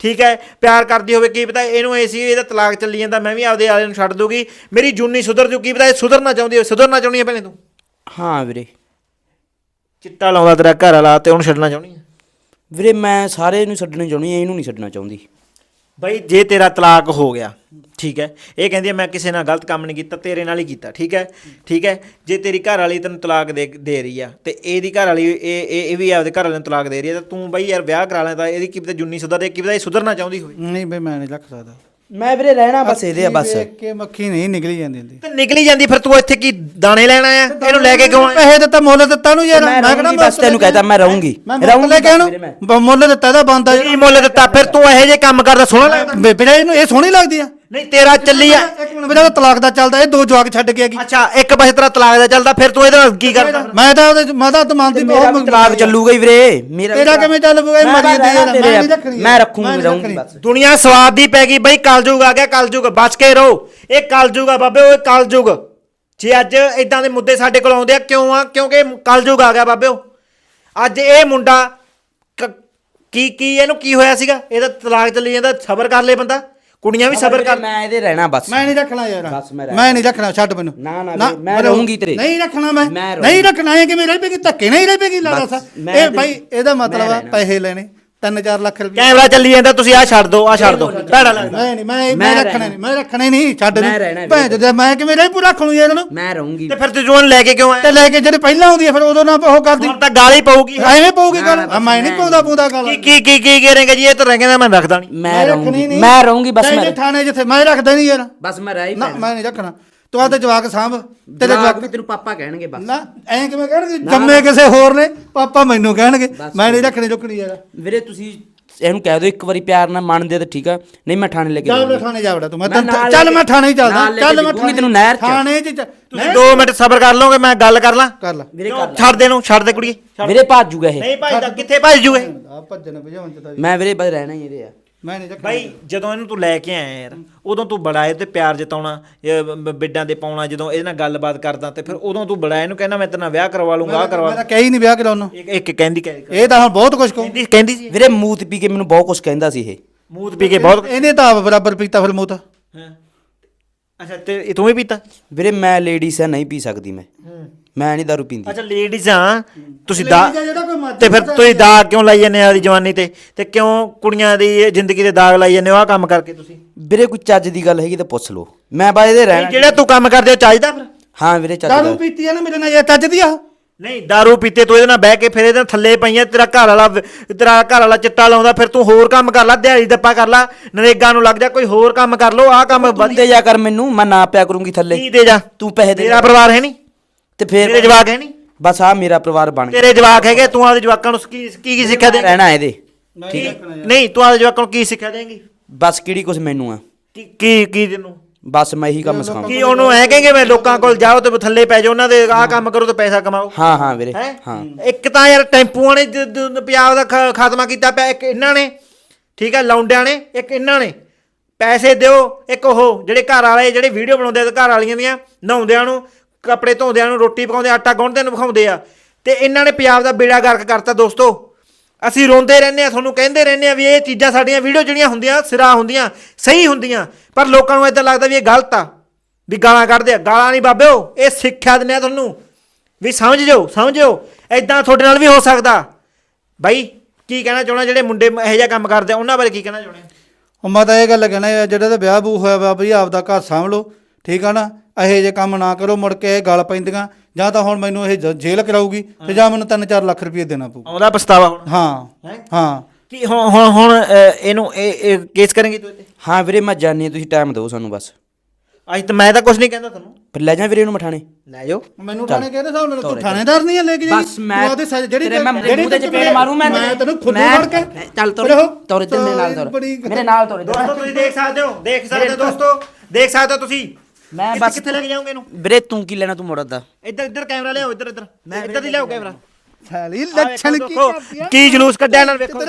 ਠੀਕ ਹੈ? ਪਿਆਰ ਕਰਦੀ ਹੋਵੇ ਕੀ ਪਤਾ ਇਹਨੂੰ ਇਹ ਸੀ ਇਹਦਾ ਤਲਾਕ ਚੱਲੀ ਜਾਂਦਾ ਮੈਂ ਵੀ ਆਪਦੇ ਆਲੇ ਨੂੰ ਛੱਡ ਦੂਗੀ। ਮੇਰੀ ਜੁੰਨੀ ਸੁਧਰ ਜੂ ਕੀ ਪਤਾ ਇਹ ਸੁਧਰਨਾ ਚਾਹੁੰਦੀ ਹੋਵੇ। ਸੁਧਰਨਾ ਚਾਹੁੰਦੀ ਹੈ ਪਹਿਲੇ ਤੂੰ? ਹਾਂ ਵੀਰੇ। ਚਿੱਟਾ ਲਾਉਂਦਾ ਤੇਰਾ ਘਰ ਵਾਲਾ ਤੇ ਉਹਨੂੰ ਛੱਡਣਾ ਚਾਹੁੰਦੀ ਹੈ? ਵੀਰੇ ਮੈਂ ਸਾਰੇ ਨੂੰ ਛੱਡਣੀ ਚਾਹੁੰਦੀ ਇਹਨੂੰ ਨਹੀਂ ਛੱਡਣਾ ਚਾਹੁੰਦੀ। ਬਈ ਜੇ ਤੇਰਾ ਤਲਾਕ ਹੋ ਗਿਆ ਠੀਕ ਹੈ। ਇਹ ਕਹਿੰਦੀ ਹੈ ਮੈਂ ਕਿਸੇ ਨਾਲ ਗਲਤ ਕੰਮ ਨਹੀਂ ਕੀਤਾ ਤੇਰੇ ਨਾਲ ਹੀ ਕੀਤਾ ਠੀਕ ਹੈ। ਠੀਕ ਹੈ। ਜੇ ਤੇਰੀ ਘਰ ਵਾਲੀ ਤੈਨੂੰ ਤਲਾਕ ਦੇ ਦੇ ਰਹੀ ਆ ਤੇ ਇਹਦੀ ਘਰ ਵਾਲੀ ਇਹ ਇਹ ਇਹ ਵੀ ਆਪਦੇ ਘਰ ਵਾਲੇ ਨੂੰ ਤਲਾਕ ਦੇ ਰਹੀ ਆ ਤਾਂ ਤੂੰ ਬਈ ਯਾਰ ਵਿਆਹ ਕਰਾ ਲੈ ਤਾਂ ਇਹਦੀ ਕੀ ਪਤਾ ਜੁੰਨੀ ਸੁਧਰਦੇ ਕੀ ਪਤਾ ਇਹ ਸੁਧਰਨਾ ਚਾਹੁੰਦੀ ਹੋਵੇ। ਨਹੀਂ ਬਈ ਮੈਂ ਨਹੀਂ ਰੱਖ ਸਕਦਾ। ਮੈਂ ਵੀਰੇ ਰਹਿਣਾ ਬਸ। ਇਹਦੇ ਆ ਬਸ। ਵੇਖ ਕੇ ਮੱਖੀ ਨਹੀਂ ਨਿਕਲੀ ਜਾਂਦੀ ਹੁੰਦੀ। ਤੇ ਨਿਕਲੀ ਜਾਂਦੀ ਫਿਰ ਤੂੰ ਇੱਥੇ ਕੀ ਦਾਣੇ ਲੈਣ ਆਇਆ? ਇਹਨੂੰ ਲੈ ਕੇ ਕਿਉਂ ਆਇਆ? ਪੈਸੇ ਦਿੱਤਾ ਮੁੱਲ ਦਿੱਤਾ ਨੂੰ ਯਾਰ। ਮੈਂ ਕਿਹੜਾ ਰਹੂੰਗੀ ਬਸ ਤੈਨੂੰ ਕਹਿਤਾ ਮੈਂ ਰਹੂੰਗੀ। ਮੈਂ ਰਹੂੰਗੀ ਲੈ ਕੇ। ਬ- ਮੁੱਲ ਦਿੱਤਾ ਇਹਦਾ ਬੰਦਾ ਕੀ ਮੁੱਲ ਦਿੱਤਾ? ਫਿਰ ਤੂੰ ਇਹੋ ਜਿਹੇ ਕੰਮ ਕਰਦਾ ਸੋਹਣਾ ਲੱਗਦਾ। ਬੇਬੇ ਇਹਨੂੰ ਇਹ ਸੋਹਣੀ ਲੱਗਦੀ ਆ। ਨਹੀਂ ਤੇਰਾ ਚੱਲੀ ਆ। ਇੱਕ ਮਿੰਟ ਮੇਰਾ ਤਲਾਕ ਦਾ ਚੱਲਦਾ ਇਹ ਦੋ ਜਵਾਕ ਛੱਡ ਕੇ ਆ ਗਈ। ਅੱਛਾ ਇੱਕ ਪਾਸੇ ਤੇਰਾ ਤਲਾਕ ਦਾ ਚੱਲਦਾ ਫਿਰ ਤੂੰ ਇਹਦੇ ਨਾਲ ਕੀ ਕਰਦਾ? ਮੈਂ ਤਾਂ ਉਹਦੇ ਮੈਂ ਤਾਂ ਤਮਾਨ ਦੀ ਮੇਰਾ ਵੀ ਤਲਾਕ ਚੱਲੂਗਾ ਹੀ ਵੀਰੇ ਮੇਰਾ ਤੇਰਾ ਕਿਵੇਂ ਚੱਲ ਪਊਗਾ ਇਹ ਮਰੀ ਆ। ਮੈਂ ਨਹੀਂ ਰੱਖਣੀ ਮੈਂ ਰੱਖੂੰਗੀ ਰਹੂੰਗੀ। ਬਸ। ਦੁਨੀਆ ਸਵਾਦ ਦੀ ਪੈ ਗਈ ਬਈ ਕਲਯੁਗ ਆ ਗਿਆ ਕਲਯੁਗ ਬਚ ਕੇ ਰਹੋ। ਇਹ ਕਲਯੁਗ ਆ ਬਾਬੇ ਓਏ ਕਲਯੁਗ ਜੇ ਅੱਜ ਇਦਾਂ ਦੇ ਮੁੱਦੇ ਸਾਡੇ ਕੋਲ ਆਉਂਦੇ ਆ ਕਿਉਂ ਆ? ਕਿਉਂਕਿ ਕਲਯੁਗ ਆ ਗਿਆ ਬਾਬਿਓ ਅੱਜ ਇਹ ਮੁੰਡਾ ਕ- ਕੀ ਕੀ ਇਹਨੂੰ ਕੀ ਹੋਇਆ ਸੀਗਾ? ਇਹਦਾ ਤਲਾਕ ਚੱਲੀ ਜਾਂਦਾ ਸਬਰ ਕਰ ਲੈ ਬੰਦਾ। ਕੁੜੀਆਂ ਵੀ ਸਬਰ ਕਰ ਮੈਂ ਇਹਦੇ ਰਹਿਣਾ ਬਸ। ਮੈਂ ਨਹੀਂ ਰੱਖਣਾ ਯਾਰ। ਬਸ ਮੈਂ ਰਹਿ- ਮੈਂ ਨਹੀਂ ਰੱਖਣਾ ਛੱਡ ਮੈਨੂੰ। ਨਾ, ਨਾ, ਮੈਂ ਮੈਂ ਰਹੂੰਗੀ ਤੇਰੇ। ਨਹੀਂ ਰੱਖਣਾ ਮੈਂ। ਮੈਂ ਨਹੀਂ ਰੱਖਣਾ ਹੈ ਕਿ ਮੇਰੇ ਪੇਗੀ ਧੱਕੇ ਨਹੀਂ ਰਹਿ ਪੇਗੀ ਲਾਲਾ ਬਸ, ਸਾਹਿਬ ਮੈਂ ਇਹ ਤੇਰੇ- ਭਾਈ ਇਹਦਾ ਮਤਲਬ ਮੈਂ ਆ ਰਹਿਣਾ। ਪੈਸੇ ਲੈਣੇ। 3-4 ਲੱਖ ਰੁਪਏ ਕੈਮਰਾ ਚੱਲੀ ਜਾਂਦਾ ਤੁਸੀਂ ਆ ਛੱਡ ਦਿਓ ਆ ਛੱਡ ਦਿਓ ਭੈੜਾ ਲੱਗਦਾ ਮੈਂ ਨਹੀਂ ਮੈਂ ਮੈਂ ਰੱਖਣਾ। ਨਹੀਂ ਮੈਂ ਰੱਖਣਾ ਨਹੀਂ ਛੱਡ ਰਹਿਣਾ ਭੈਣ ਚੋਦ, ਮੈਂ ਕਿਵੇਂ ਰਹਿ ਪੂਰਾ ਰੱਖ ਲੂੰ ਇਹਨੂੰ। ਮੈਂ ਰਹੂੰਗੀ। ਤੇ ਫਿਰ ਤੂੰ ਜੋਨ ਲੈ ਕੇ ਕਿਉਂ ਆਇਆ? ਤੇ ਲੈ ਕੇ ਜਿਹੜੇ ਪਹਿਲਾਂ ਆਉਂਦੀ ਆ ਫਿਰ ਉਦੋਂ ਨਾ ਉਹ ਕਰਦੀ। ਹੁਣ ਤਾਂ ਗਾਲੀ ਪਊਗੀ। ਐਵੇਂ ਪਊਗੀ ਗੱਲ। ਨਾ, ਆ, ਮੈਂ ਨਹੀਂ ਪਾਉਂਦਾ ਪੂੰਦਾ ਗੱਲ। ਕੀ ਕੀ ਕੀ ਕੀ ਕਰੇਗਾ ਜੀ? ਇਹ ਤਾਂ ਰਹਿ ਮੈਂ ਰੱਖਦਾ ਨਹੀਂ। ਮੈਂ ਰਹੂੰਗੀ। ਮੈਂ ਰਹੂੰਗੀ ਬਸ ਮੈਂ ਥਾਣੇ ਜਿੱਥੇ ਮੈਂ ਰੱਖਦਾ ਨਹੀਂ ਯਾਰ। ਬਸ ਮੈਂ ਰਹਿ ਨਾ ਮੈਂ ਨਹੀਂ ਰੱਖਣਾ। ਤੂੰ ਆਦੇ ਜਵਾਕ ਸਾਂਭ ਤੇਰੇ ਜਵਾਕ ਵੀ ਤੈਨੂੰ ਪਾਪਾ ਕਹਿਣਗੇ ਬਸ। ਨਾ ਐਂ ਕਿਵੇਂ ਕਹਿਣਗੇ? ਜੰਮੇ ਕਿਸੇ ਹੋਰ ਨੇ ਪਾਪਾ ਮੈਨੂੰ ਕਹਿਣਗੇ। ਮੈਂ ਨਹੀਂ ਰੱਖਣੀ ਰੁਕਣੀ ਯਾਰ। ਵੀਰੇ ਤੁਸੀਂ ਇਹਨੂੰ ਕਹਿ ਦਿਓ ਇੱਕ ਵਾਰੀ ਪਿਆਰ ਨਾਲ ਮੰਨਦੇ ਤਾਂ ਠੀਕ ਆ ਨਹੀਂ ਮੈਂ ਥਾਣੇ ਲੈ ਕੇ ਜਾ ਥਾਣੇ ਜਾ ਬੜਾ ਤੂੰ ਮੈਂ ਚੱਲ ਮੈਂ ਥਾਣੇ ਹੀ ਚੱਲਦਾ ਚੱਲ ਮੈਂ ਜਾਊਂਗੀ ਤੈਨੂੰ ਨਹਿਰ 'ਚ। ਥਾਣੇ 'ਚ ਤੁਸੀਂ 2 ਮਿੰਟ ਸਬਰ ਕਰ ਲਓਗੇ ਮੈਂ ਗੱਲ ਕਰ ਲਾਂ। ਕਰ ਲੈ। ਵੀਰੇ ਕਰ ਛੱਡ ਦੇ ਨੂੰ ਛੱਡ ਦੇ ਕੁੜੀਏ। ਵੀਰੇ ਭੱਜ ਜੂਗਾ ਇਹ। ਨਹੀਂ ਭੱਜਦਾ ਕਿੱਥੇ ਭੱਜ ਜੂ ਇਹ? ਆ ਭੱਜਣ ਭਜਾਉਣ ਚ ਤਾਂ ਮੈਂ ਵੀਰੇ ਬਸ ਰਹਿਣਾ ਹੀ ਇਹਦੇ ਆ। ਮੈਂ ਨਹੀਂ ਰੱਖਣਾ ਬਾਈ ਜਦੋਂ ਇਹਨੂੰ ਤੂੰ ਲੈ ਕੇ ਆਇਆ ਯਾਰ ਉਦੋਂ ਤੂੰ ਬੜਾ ਇਹ ਤੇ ਪਿਆਰ ਜਤਾਉਣਾ ਇਹ ਬ- ਬਿੱਡਾਂ ਦੇ ਪਾਉਣਾ ਜਦੋਂ ਇਹਦੇ ਨਾਲ ਗੱਲਬਾਤ ਕਰਦਾ ਤੇ ਫਿਰ ਉਦੋਂ ਤੂੰ ਬੜਾ ਇਹਨੂੰ ਕਹਿਣਾ ਮੈਂ ਤੇਰੇ ਨਾਲ ਵਿਆਹ ਕਰਵਾ ਲੂੰਗਾ ਆ ਕਰਵਾ ਮੈਂ ਤਾਂ ਕਹੀ ਨਹੀਂ ਵਿਆਹ ਕਰਾਉਣ ਨੂੰ। ਇੱਕ ਇੱਕ ਕਹਿੰਦੀ ਕਹਿ- ਇਹ ਤਾਂ ਹੁਣ ਬਹੁਤ ਕੁਝ ਕਹੂੰ ਕਹਿੰਦੀ ਕਹਿੰਦੀ ਸੀ। ਵੀਰੇ ਮੂਤ ਪੀ ਕੇ ਮੈਨੂੰ ਬਹੁਤ ਕੁਝ ਕਹਿੰਦਾ ਸੀ ਇਹ। ਮੂਤ ਪੀ ਕੇ ਬਹੁਤ ਇਹਨੇ ਤਾਂ ਆਪ ਬਰਾਬਰ ਪੀਤਾ ਫਿਰ ਮੂਤ। ਅੱਛਾ ਤੇ ਇਹ ਤੂੰ ਵੀ ਪੀਤਾ? ਵੀਰੇ ਮੈਂ ਲੇਡੀਜ਼ ਆ ਨਹੀਂ ਪੀ ਸਕਦੀ ਮੈਂ। ਮੈਂ ਨਹੀਂ ਦਾਰੂ ਪੀਂਦੀ। ਅੱਛਾ ਲੇਡੀਜ਼ ਆ ਤੁਸੀਂ ਦਾ Ladies ਆ ਜਿਹੜਾ ਕੋਈ ਮਰਜ਼ੀ ਤੇ ਫਿਰ ਤੁਸੀਂ ਦਾਗ ਕਿਉਂ ਲਾਈ ਜਾਂਦੇ ਆ ਦੀ ਜਵਾਨੀ ਤੇ? ਤੇ ਕਿਉਂ ਕੁੜੀਆਂ ਦੀ ਜ਼ਿੰਦਗੀ ਤੇ ਦਾਗ ਲਾਈ ਜਾਂਦੇ ਹੋ? ਆ ਕੰਮ ਕਰਕੇ ਤੁਸੀਂ। ਵੀਰੇ ਕੋਈ ਚੱਜ ਦੀ ਗੱਲ ਹੈਗੀ ਤਾਂ ਪੁੱਛ ਲਓ। ਮੈਂ ਬਾਈ ਦੇ ਰਹਿਣਾ ਜਿਹੜਾ ਤੂੰ ਕੰਮ ਕਰਦੇ ਹੋ ਚਾਹੀਦਾ ਫਿਰ? ਹਾਂ ਵੀਰੇ ਚੱਜ ਦਾਰੂ ਦਾ। ਪੀਤੀ ਆ ਨਾ ਮੇਰੇ ਨਾਲ ਇਹ ਚੱਜ ਦੀ ਆ? ਨਹੀਂ दारू ਪੀਤੇ ਤੂੰ ਇਹਦੇ ਨਾਲ ਬਹਿ ਕੇ ਫਿਰ ਇਹਦੇ ਨਾਲ ਥੱਲੇ ਪਈਆਂ ਤੇਰਾ ਘਰ ਵਾਲਾ ਤੇਰਾ ਘਰ ਵਾਲਾ ਚਿੱਟਾ ਲਾਉਂਦਾ ਫਿਰ ਤੂੰ ਹੋਰ ਕੰਮ ਕਰ ਲੈ ਦਿਹਾੜੀ ਦੱਪਾ ਕਰ ਲੈ ਨਰੇਗਾ ਨੂੰ ਲੱਗ ਜਾ ਕੋਈ ਹੋਰ ਕੰਮ ਕਰ ਲੋ ਆਹ ਕੰਮ ਵਧੀਆ ਦੇ ਜਾ ਕਰ ਮੈਨੂੰ ਮੈਂ ਨਾ ਪਿਆ ਕਰੂੰਗੀ ਥੱਲੇ। ਕੀ ਦੇ ਜਾ? ਤੂੰ ਪੈਸੇ ਦੇ ਤੇਰਾ ਪਰਿਵਾਰ ਹੈ ਨਹੀਂ? ਤੇ ਤੇਰੇ ਫੇਰ ਜਵਾਕ ਹੈ ਨਹੀਂ ਬਸ ਆ ਮੇਰਾ ਪਰਿਵਾਰ ਬਣ ਗਿਆ। ਤੇਰੇ ਜਵਾਕ ਹੈਗੇ ਤੂੰ ਆਪਦੇ ਜਵਾਕਾਂ ਨੂੰ ਕੀ ਕੀ ਕੀ ਸਿੱਖਿਆ ਦੇ ਰਹਿਣਾ ਇਹਦੇ। ਨਹੀਂ ਤੂੰ ਆਪਦੇ ਜਵਾਕਾਂ ਨੂੰ ਕੀ ਸਿੱਖਿਆ ਦੇਂਗੀ? ਬਸ ਕਿਹੜੀ ਕੁਛ ਮੈਨੂੰ ਆ। ਕੀ ਕੀ ਕੀ ਤੈਨੂੰ? ਬਸ ਮੈਂ ਇਹੀ ਕੰਮ ਸਿਖਾਉਂਗਾ ਕੀ ਉਹਨੂੰ ਐ ਕਹੇਂਗੇ ਮੈਂ ਲੋਕਾਂ ਕੋਲ ਜਾਓ ਤੇ ਥੱਲੇ ਪੈ ਜਾਓ ਉਹਨਾਂ ਦੇ ਆਹ ਕੰਮ ਕਰੋ ਤੇ ਪੈਸਾ ਕਮਾਓ। ਹਾਂ ਹਾਂ ਵੀਰੇ ਹੈਂ? ਹਾਂ। ਇੱਕ ਤਾਂ ਯਾਰ ਟੈਂਪੂਆਂ ਨੇ ਜ- ਜ- ਪੰਜਾਬ ਦਾ ਖ- ਖਾਤਮਾ ਕੀਤਾ ਪਿਆ ਇੱਕ ਇਹਨਾਂ ਨੇ ਠੀਕ ਹੈ ਲੌਂਡਿਆਂ ਨੇ ਇੱਕ ਇਹਨਾਂ ਨੇ। ਪੈਸੇ ਦਿਓ ਇੱਕ ਉਹ ਜਿਹੜੇ ਘਰ ਵਾਲੇ ਜਿਹੜੇ ਵੀਡੀਓ ਬਣਾਉਂਦੇ ਆ ਘਰ ਵਾਲੀਆਂ ਦੀਆਂ ਨਹਾਉਂਦਿਆਂ ਨੂੰ ਕੱਪੜੇ ਧੋਂਦਿਆਂ ਨੂੰ ਰੋਟੀ ਪਕਾਉਂਦੇ ਆਟਾ ਗੁੰਨਦੇ ਨੂੰ ਵਿਖਾਉਂਦੇ ਆ। ਤੇ ਇਹਨਾਂ ਨੇ ਪੰਜਾਬ ਦਾ ਬੇੜਾ ਗਰਕ ਕਰਤਾ ਦੋਸਤੋ। ਅਸੀਂ ਰੋਂਦੇ ਰਹਿੰਦੇ ਆ, ਤੁਹਾਨੂੰ ਕਹਿੰਦੇ ਰਹਿੰਦੇ ਆ ਵੀ ਇਹ ਚੀਜ਼ਾਂ ਸਾਡੀਆਂ ਵੀਡੀਓ ਜਿਹੜੀਆਂ ਹੁੰਦੀਆਂ, ਸਿਰਾ ਹੁੰਦੀਆਂ, ਸਹੀ ਹੁੰਦੀਆਂ, ਪਰ ਲੋਕਾਂ ਨੂੰ ਇਦਾਂ ਲੱਗਦਾ ਵੀ ਇਹ ਗਲਤ ਆ, ਵੀ ਗਾਲਾਂ ਕੱਢਦੇ ਆ। ਗਾਲਾਂ ਨਹੀਂ ਬਾਬਿਓ, ਇਹ ਸਿੱਖਿਆ ਦਿੰਦੇ ਆ ਤੁਹਾਨੂੰ। ਵੀ ਸਮਝ ਜਾਓ ਸਮਝ ਜਾਓ ਐਦਾਂ ਤੁਹਾਡੇ ਨਾਲ ਵੀ ਹੋ ਸਕਦਾ। ਬਾਈ, ਕੀ ਕਹਿਣਾ ਚਾਹਣਾ ਜਿਹੜੇ ਮੁੰਡੇ ਇਹੋ ਜਿਹਾ ਕੰਮ ਕਰਦੇ ਆ? ਉਹਨਾਂ ਬਾਰੇ ਕੀ ਕਹਿਣਾ ਚਾਹੁੰਦੇ ਉਹ ਮੈਂ ਤਾਂ ਇਹ ਗੱਲ ਕਹਿਣਾ, ਜਿਹੜਾ ਤਾਂ ਵਿਆਹ ਬੂ ਹੋਇਆ ਵਾ ਬਈ ਆਪਦਾ ਘਰ ਸਾਂਭ ਲਓ, ਠੀਕ ਆ ਨਾ? ਇਹੋ ਜੇ ਕੰਮ ਨਾ ਕਰੋ ਮੁੜ ਕੇ ਇਹ ਗਲ ਪੈਂਦੀਆਂ ਜਾਂ ਤਾਂ ਹੁਣ ਮੈਨੂੰ ਇਹ ਜ- ਜੇਲ੍ਹ ਕਰਾਊਗੀ ਤੇ ਜਾਂ ਮੈਨੂੰ 3-4 ਲੱਖ ਰੁਪਏ ਦੇਣਾ ਪਊ। ਆਉਂਦਾ ਪਛਤਾਵਾ ਹੁਣ? ਹਾਂ ਹੈਂ? ਹਾਂ। ਕੀ ਹੁਣ ਹੁਣ ਹੁਣ ਅ, ਇਹਨੂੰ ਇਹ ਇਹ ਕੇਸ ਕਰਨਗੇ ਤੂੰ ਇਹਤੇ ਹਾਂ ਵੀਰੇ ਮੈਂ ਜਾਣੀ ਤੁਸੀਂ ਟਾਈਮ ਦਿਓ ਸਾਨੂੰ ਬਸ। ਅੱਜ ਤਾਂ ਮੈਂ ਤਾਂ ਕੁਝ ਨਹੀਂ ਕਹਿੰਦਾ ਤੁਹਾਨੂੰ। ਫਿਰ ਲੈ ਜਾ ਵੀਰੇ ਇਹਨੂੰ ਮਠਾਣੇ। ਲੈ ਜਾਓ। ਮੈਨੂੰ ਥਾਣੇ ਕਹਿੰਦੇ ਹਿਸਾਬ ਨਾਲ ਤੂੰ ਥਾਣੇਦਾਰ ਨਹੀਂ ਹੈ ਲੈ ਕੇ ਜਾਈ? ਬਸ ਮੈਂ ਤੂੰ ਉਹਦੇ ਸੱਜ- ਜਿਹੜੀ ਤੇਰੇ ਮੈਂ ਜਿਹੜੀ ਮੂੰਹ ਤੇ ਤੂੰ ਚਪੇੜ ਮਾਰੂ ਮੈਂ ਮੈਂ ਤੈਨੂੰ ਮੈਂ- ਫੜ ਕੇ ਚੱਲ ਤੋਰ। ਤੋਰ ਇੱਧਰ ਮੇਰੇ ਨਾਲ ਤੋਰ। ਮੇਰੇ ਨਾਲ ਤੋਰ। ਦੋਸਤੋ ਤੁਸੀਂ ਦੇਖ ਸਕਦੇ ਹੋ ਦੇਖ ਸਕਦੇ ਹੋ ਦੋਸਤੋ ਦੇਖ ਸਕਦੇ ਹੋ ਤੁਸੀਂ। ਮੈਂ ਕਿੱਥੇ- ਬਸ ਕਿੱਥੇ ਲੈ ਕੇ ਜਾਓਗੇ ਇਹਨੂੰ? ਵੀਰੇ ਤੂੰ ਕੀ ਲੈਣਾ ਤੂੰ ਮੁੜਦਾ? ਇੱਧਰ ਇੱਧਰ ਕੈਮਰਾ ਲਿਆਓ ਇੱਧਰ ਇੱਧਰ। ਇੱਧਰ ਦੀ ਲਿਆਓ ਕੈਮਰਾ। ਸਾਲੀ ਲੱਛਣ ਕੀ ਕਰਦੀ ਆ ਕੀ ਜਲੂਸ ਕੱਢਿਆ ਇਹਨਾਂ ਨੇ ਵੇਖੋ।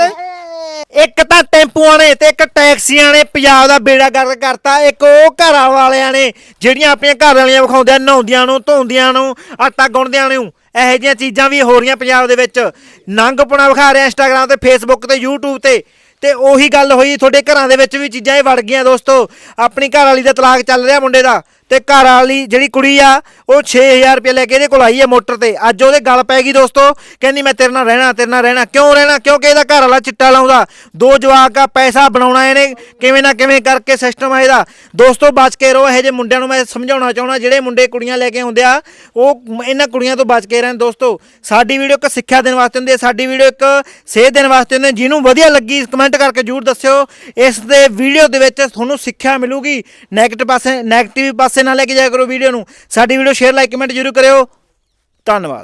ਇੱਕ ਤਾਂ ਟੈਂਪੂਆਂ ਨੇ ਤੇ ਇੱਕ ਟੈਕਸੀਆਂ ਨੇ ਪੰਜਾਬ ਦਾ ਬੇੜਾ ਗਰਕ ਕਰਤਾ ਇੱਕ ਉਹ ਘਰਾਂ ਵਾਲਿਆਂ ਨੇ ਜਿਹੜੀਆਂ ਆਪਣੀਆਂ ਘਰ ਵਾਲੀਆਂ ਵਿਖਾਉਂਦੇ ਨਹਾਉਂਦੀਆਂ ਨੂੰ ਧੋਂਦੀਆਂ ਨੂੰ ਆਟਾ ਗੁੰਨਦਿਆਂ ਨੂੰ। ਇਹੋ ਜਿਹੀਆਂ ਚੀਜ਼ਾਂ ਵੀ ਹੋ ਰਹੀਆਂ ਪੰਜਾਬ ਦੇ ਵਿੱਚ। ਨੰਗਪੁਣਾ ਵਿਖਾ ਰਿਹਾ ਇੰਸਟਾਗ੍ਰam ਤੇ ਫੇਸਬੁੱਕ ਤੇ YouTube ਤੇ। ਤੇ ਉਹੀ ਗੱਲ ਹੋਈ ਤੁਹਾਡੇ ਘਰਾਂ ਦੇ ਵਿੱਚ ਵੀ ਚੀਜ਼ਾਂ ਇਹ ਵੜ ਗਈਆਂ ਦੋਸਤੋ। ਆਪਣੀ ਘਰ ਵਾਲੀ ਦਾ ਤਲਾਕ ਚੱਲ ਰਿਹਾ ਮੁੰਡੇ ਦਾ। ਤੇ ਘਰ ਵਾਲੀ ਜਿਹੜੀ ਕੁੜੀ ਆ, ਉਹ 6000 ਰੁਪਏ ਲੈ ਕੇ ਇਹਦੇ ਕੋਲ ਆਈ ਹੈ ਮੋਟਰ ਤੇ। ਅੱਜ ਉਹਦੇ ਗੱਲ ਪੈ ਗਈ ਦੋਸਤੋ, ਕਹਿੰਦੀ ਮੈਂ ਤੇਰੇ ਨਾਲ ਰਹਿਣਾ, ਤੇਰੇ ਨਾਲ ਰਹਿਣਾ। ਕਿਉਂ ਰਹਿਣਾ? ਕਿਉਂਕਿ ਇਹਦਾ ਘਰ ਵਾਲਾ ਚਿੱਟਾ ਲਾਉਂਦਾ। ਦੋ ਜਵਾਕ ਆ, ਪੈਸਾ ਬਣਾਉਣਾ ਇਹਨੇ, ਕਿਵੇਂ ਨਾ ਕਿਵੇਂ ਕਰਕੇ ਸਿਸਟਮ ਆ ਇਹਦਾ। ਦੋਸਤੋ, ਬਚ ਕੇ ਰਹੋ, ਇਹੋ ਜਿਹੇ ਮੁੰਡਿਆਂ ਨੂੰ ਮੈਂ ਸਮਝਾਉਣਾ ਚਾਹੁੰਦਾ, ਜਿਹੜੇ ਮੁੰਡੇ ਕੁੜੀਆਂ ਲੈ ਕੇ ਆਉਂਦੇ ਆ, ਉਹ ਇਹਨਾਂ ਕੁੜੀਆਂ ਤੋਂ ਬਚ ਕੇ ਰਹਿਣ। ਦੋਸਤੋ, ਸਾਡੀ ਵੀਡੀਓ ਇੱਕ ਸਿੱਖਿਆ ਦੇਣ ਵਾਸਤੇ ਹੁੰਦੀ ਹੈ, ਸਾਡੀ ਵੀਡੀਓ ਇੱਕ ਸੇਧ ਦੇਣ ਵਾਸਤੇ ਹੁੰਦੀ ਹੈ। ਜਿਹਨੂੰ ਵਧੀਆ ਲੱਗੀ ਕਮੈਂਟ ਕਰਕੇ ਜਰੂਰ ਦੱਸਿਓ। ਇਸ ਦੇ ਵੀਡੀਓ ਦੇ ਵਿੱਚ ਤੁਹਾਨੂੰ ਸਿੱਖਿਆ ਮਿਲੂਗੀ। ਨੈਗੇਟਿਵ ਪਾਸੇ ਨੈਗੇਟਿਵ ਪਾਸੇ ਪਾਸੇ ਨਾ ਲੈ ਕੇ ਜਾਇਆ ਕਰੋ ਵੀਡੀਓ ਨੂੰ। ਸਾਡੀ ਵੀਡੀਓ ਸ਼ੇਅਰ ਲਾਈਕ ਕਮੈਂਟ ਜਰੂਰ ਕਰਿਓ। ਧੰਨਵਾਦ।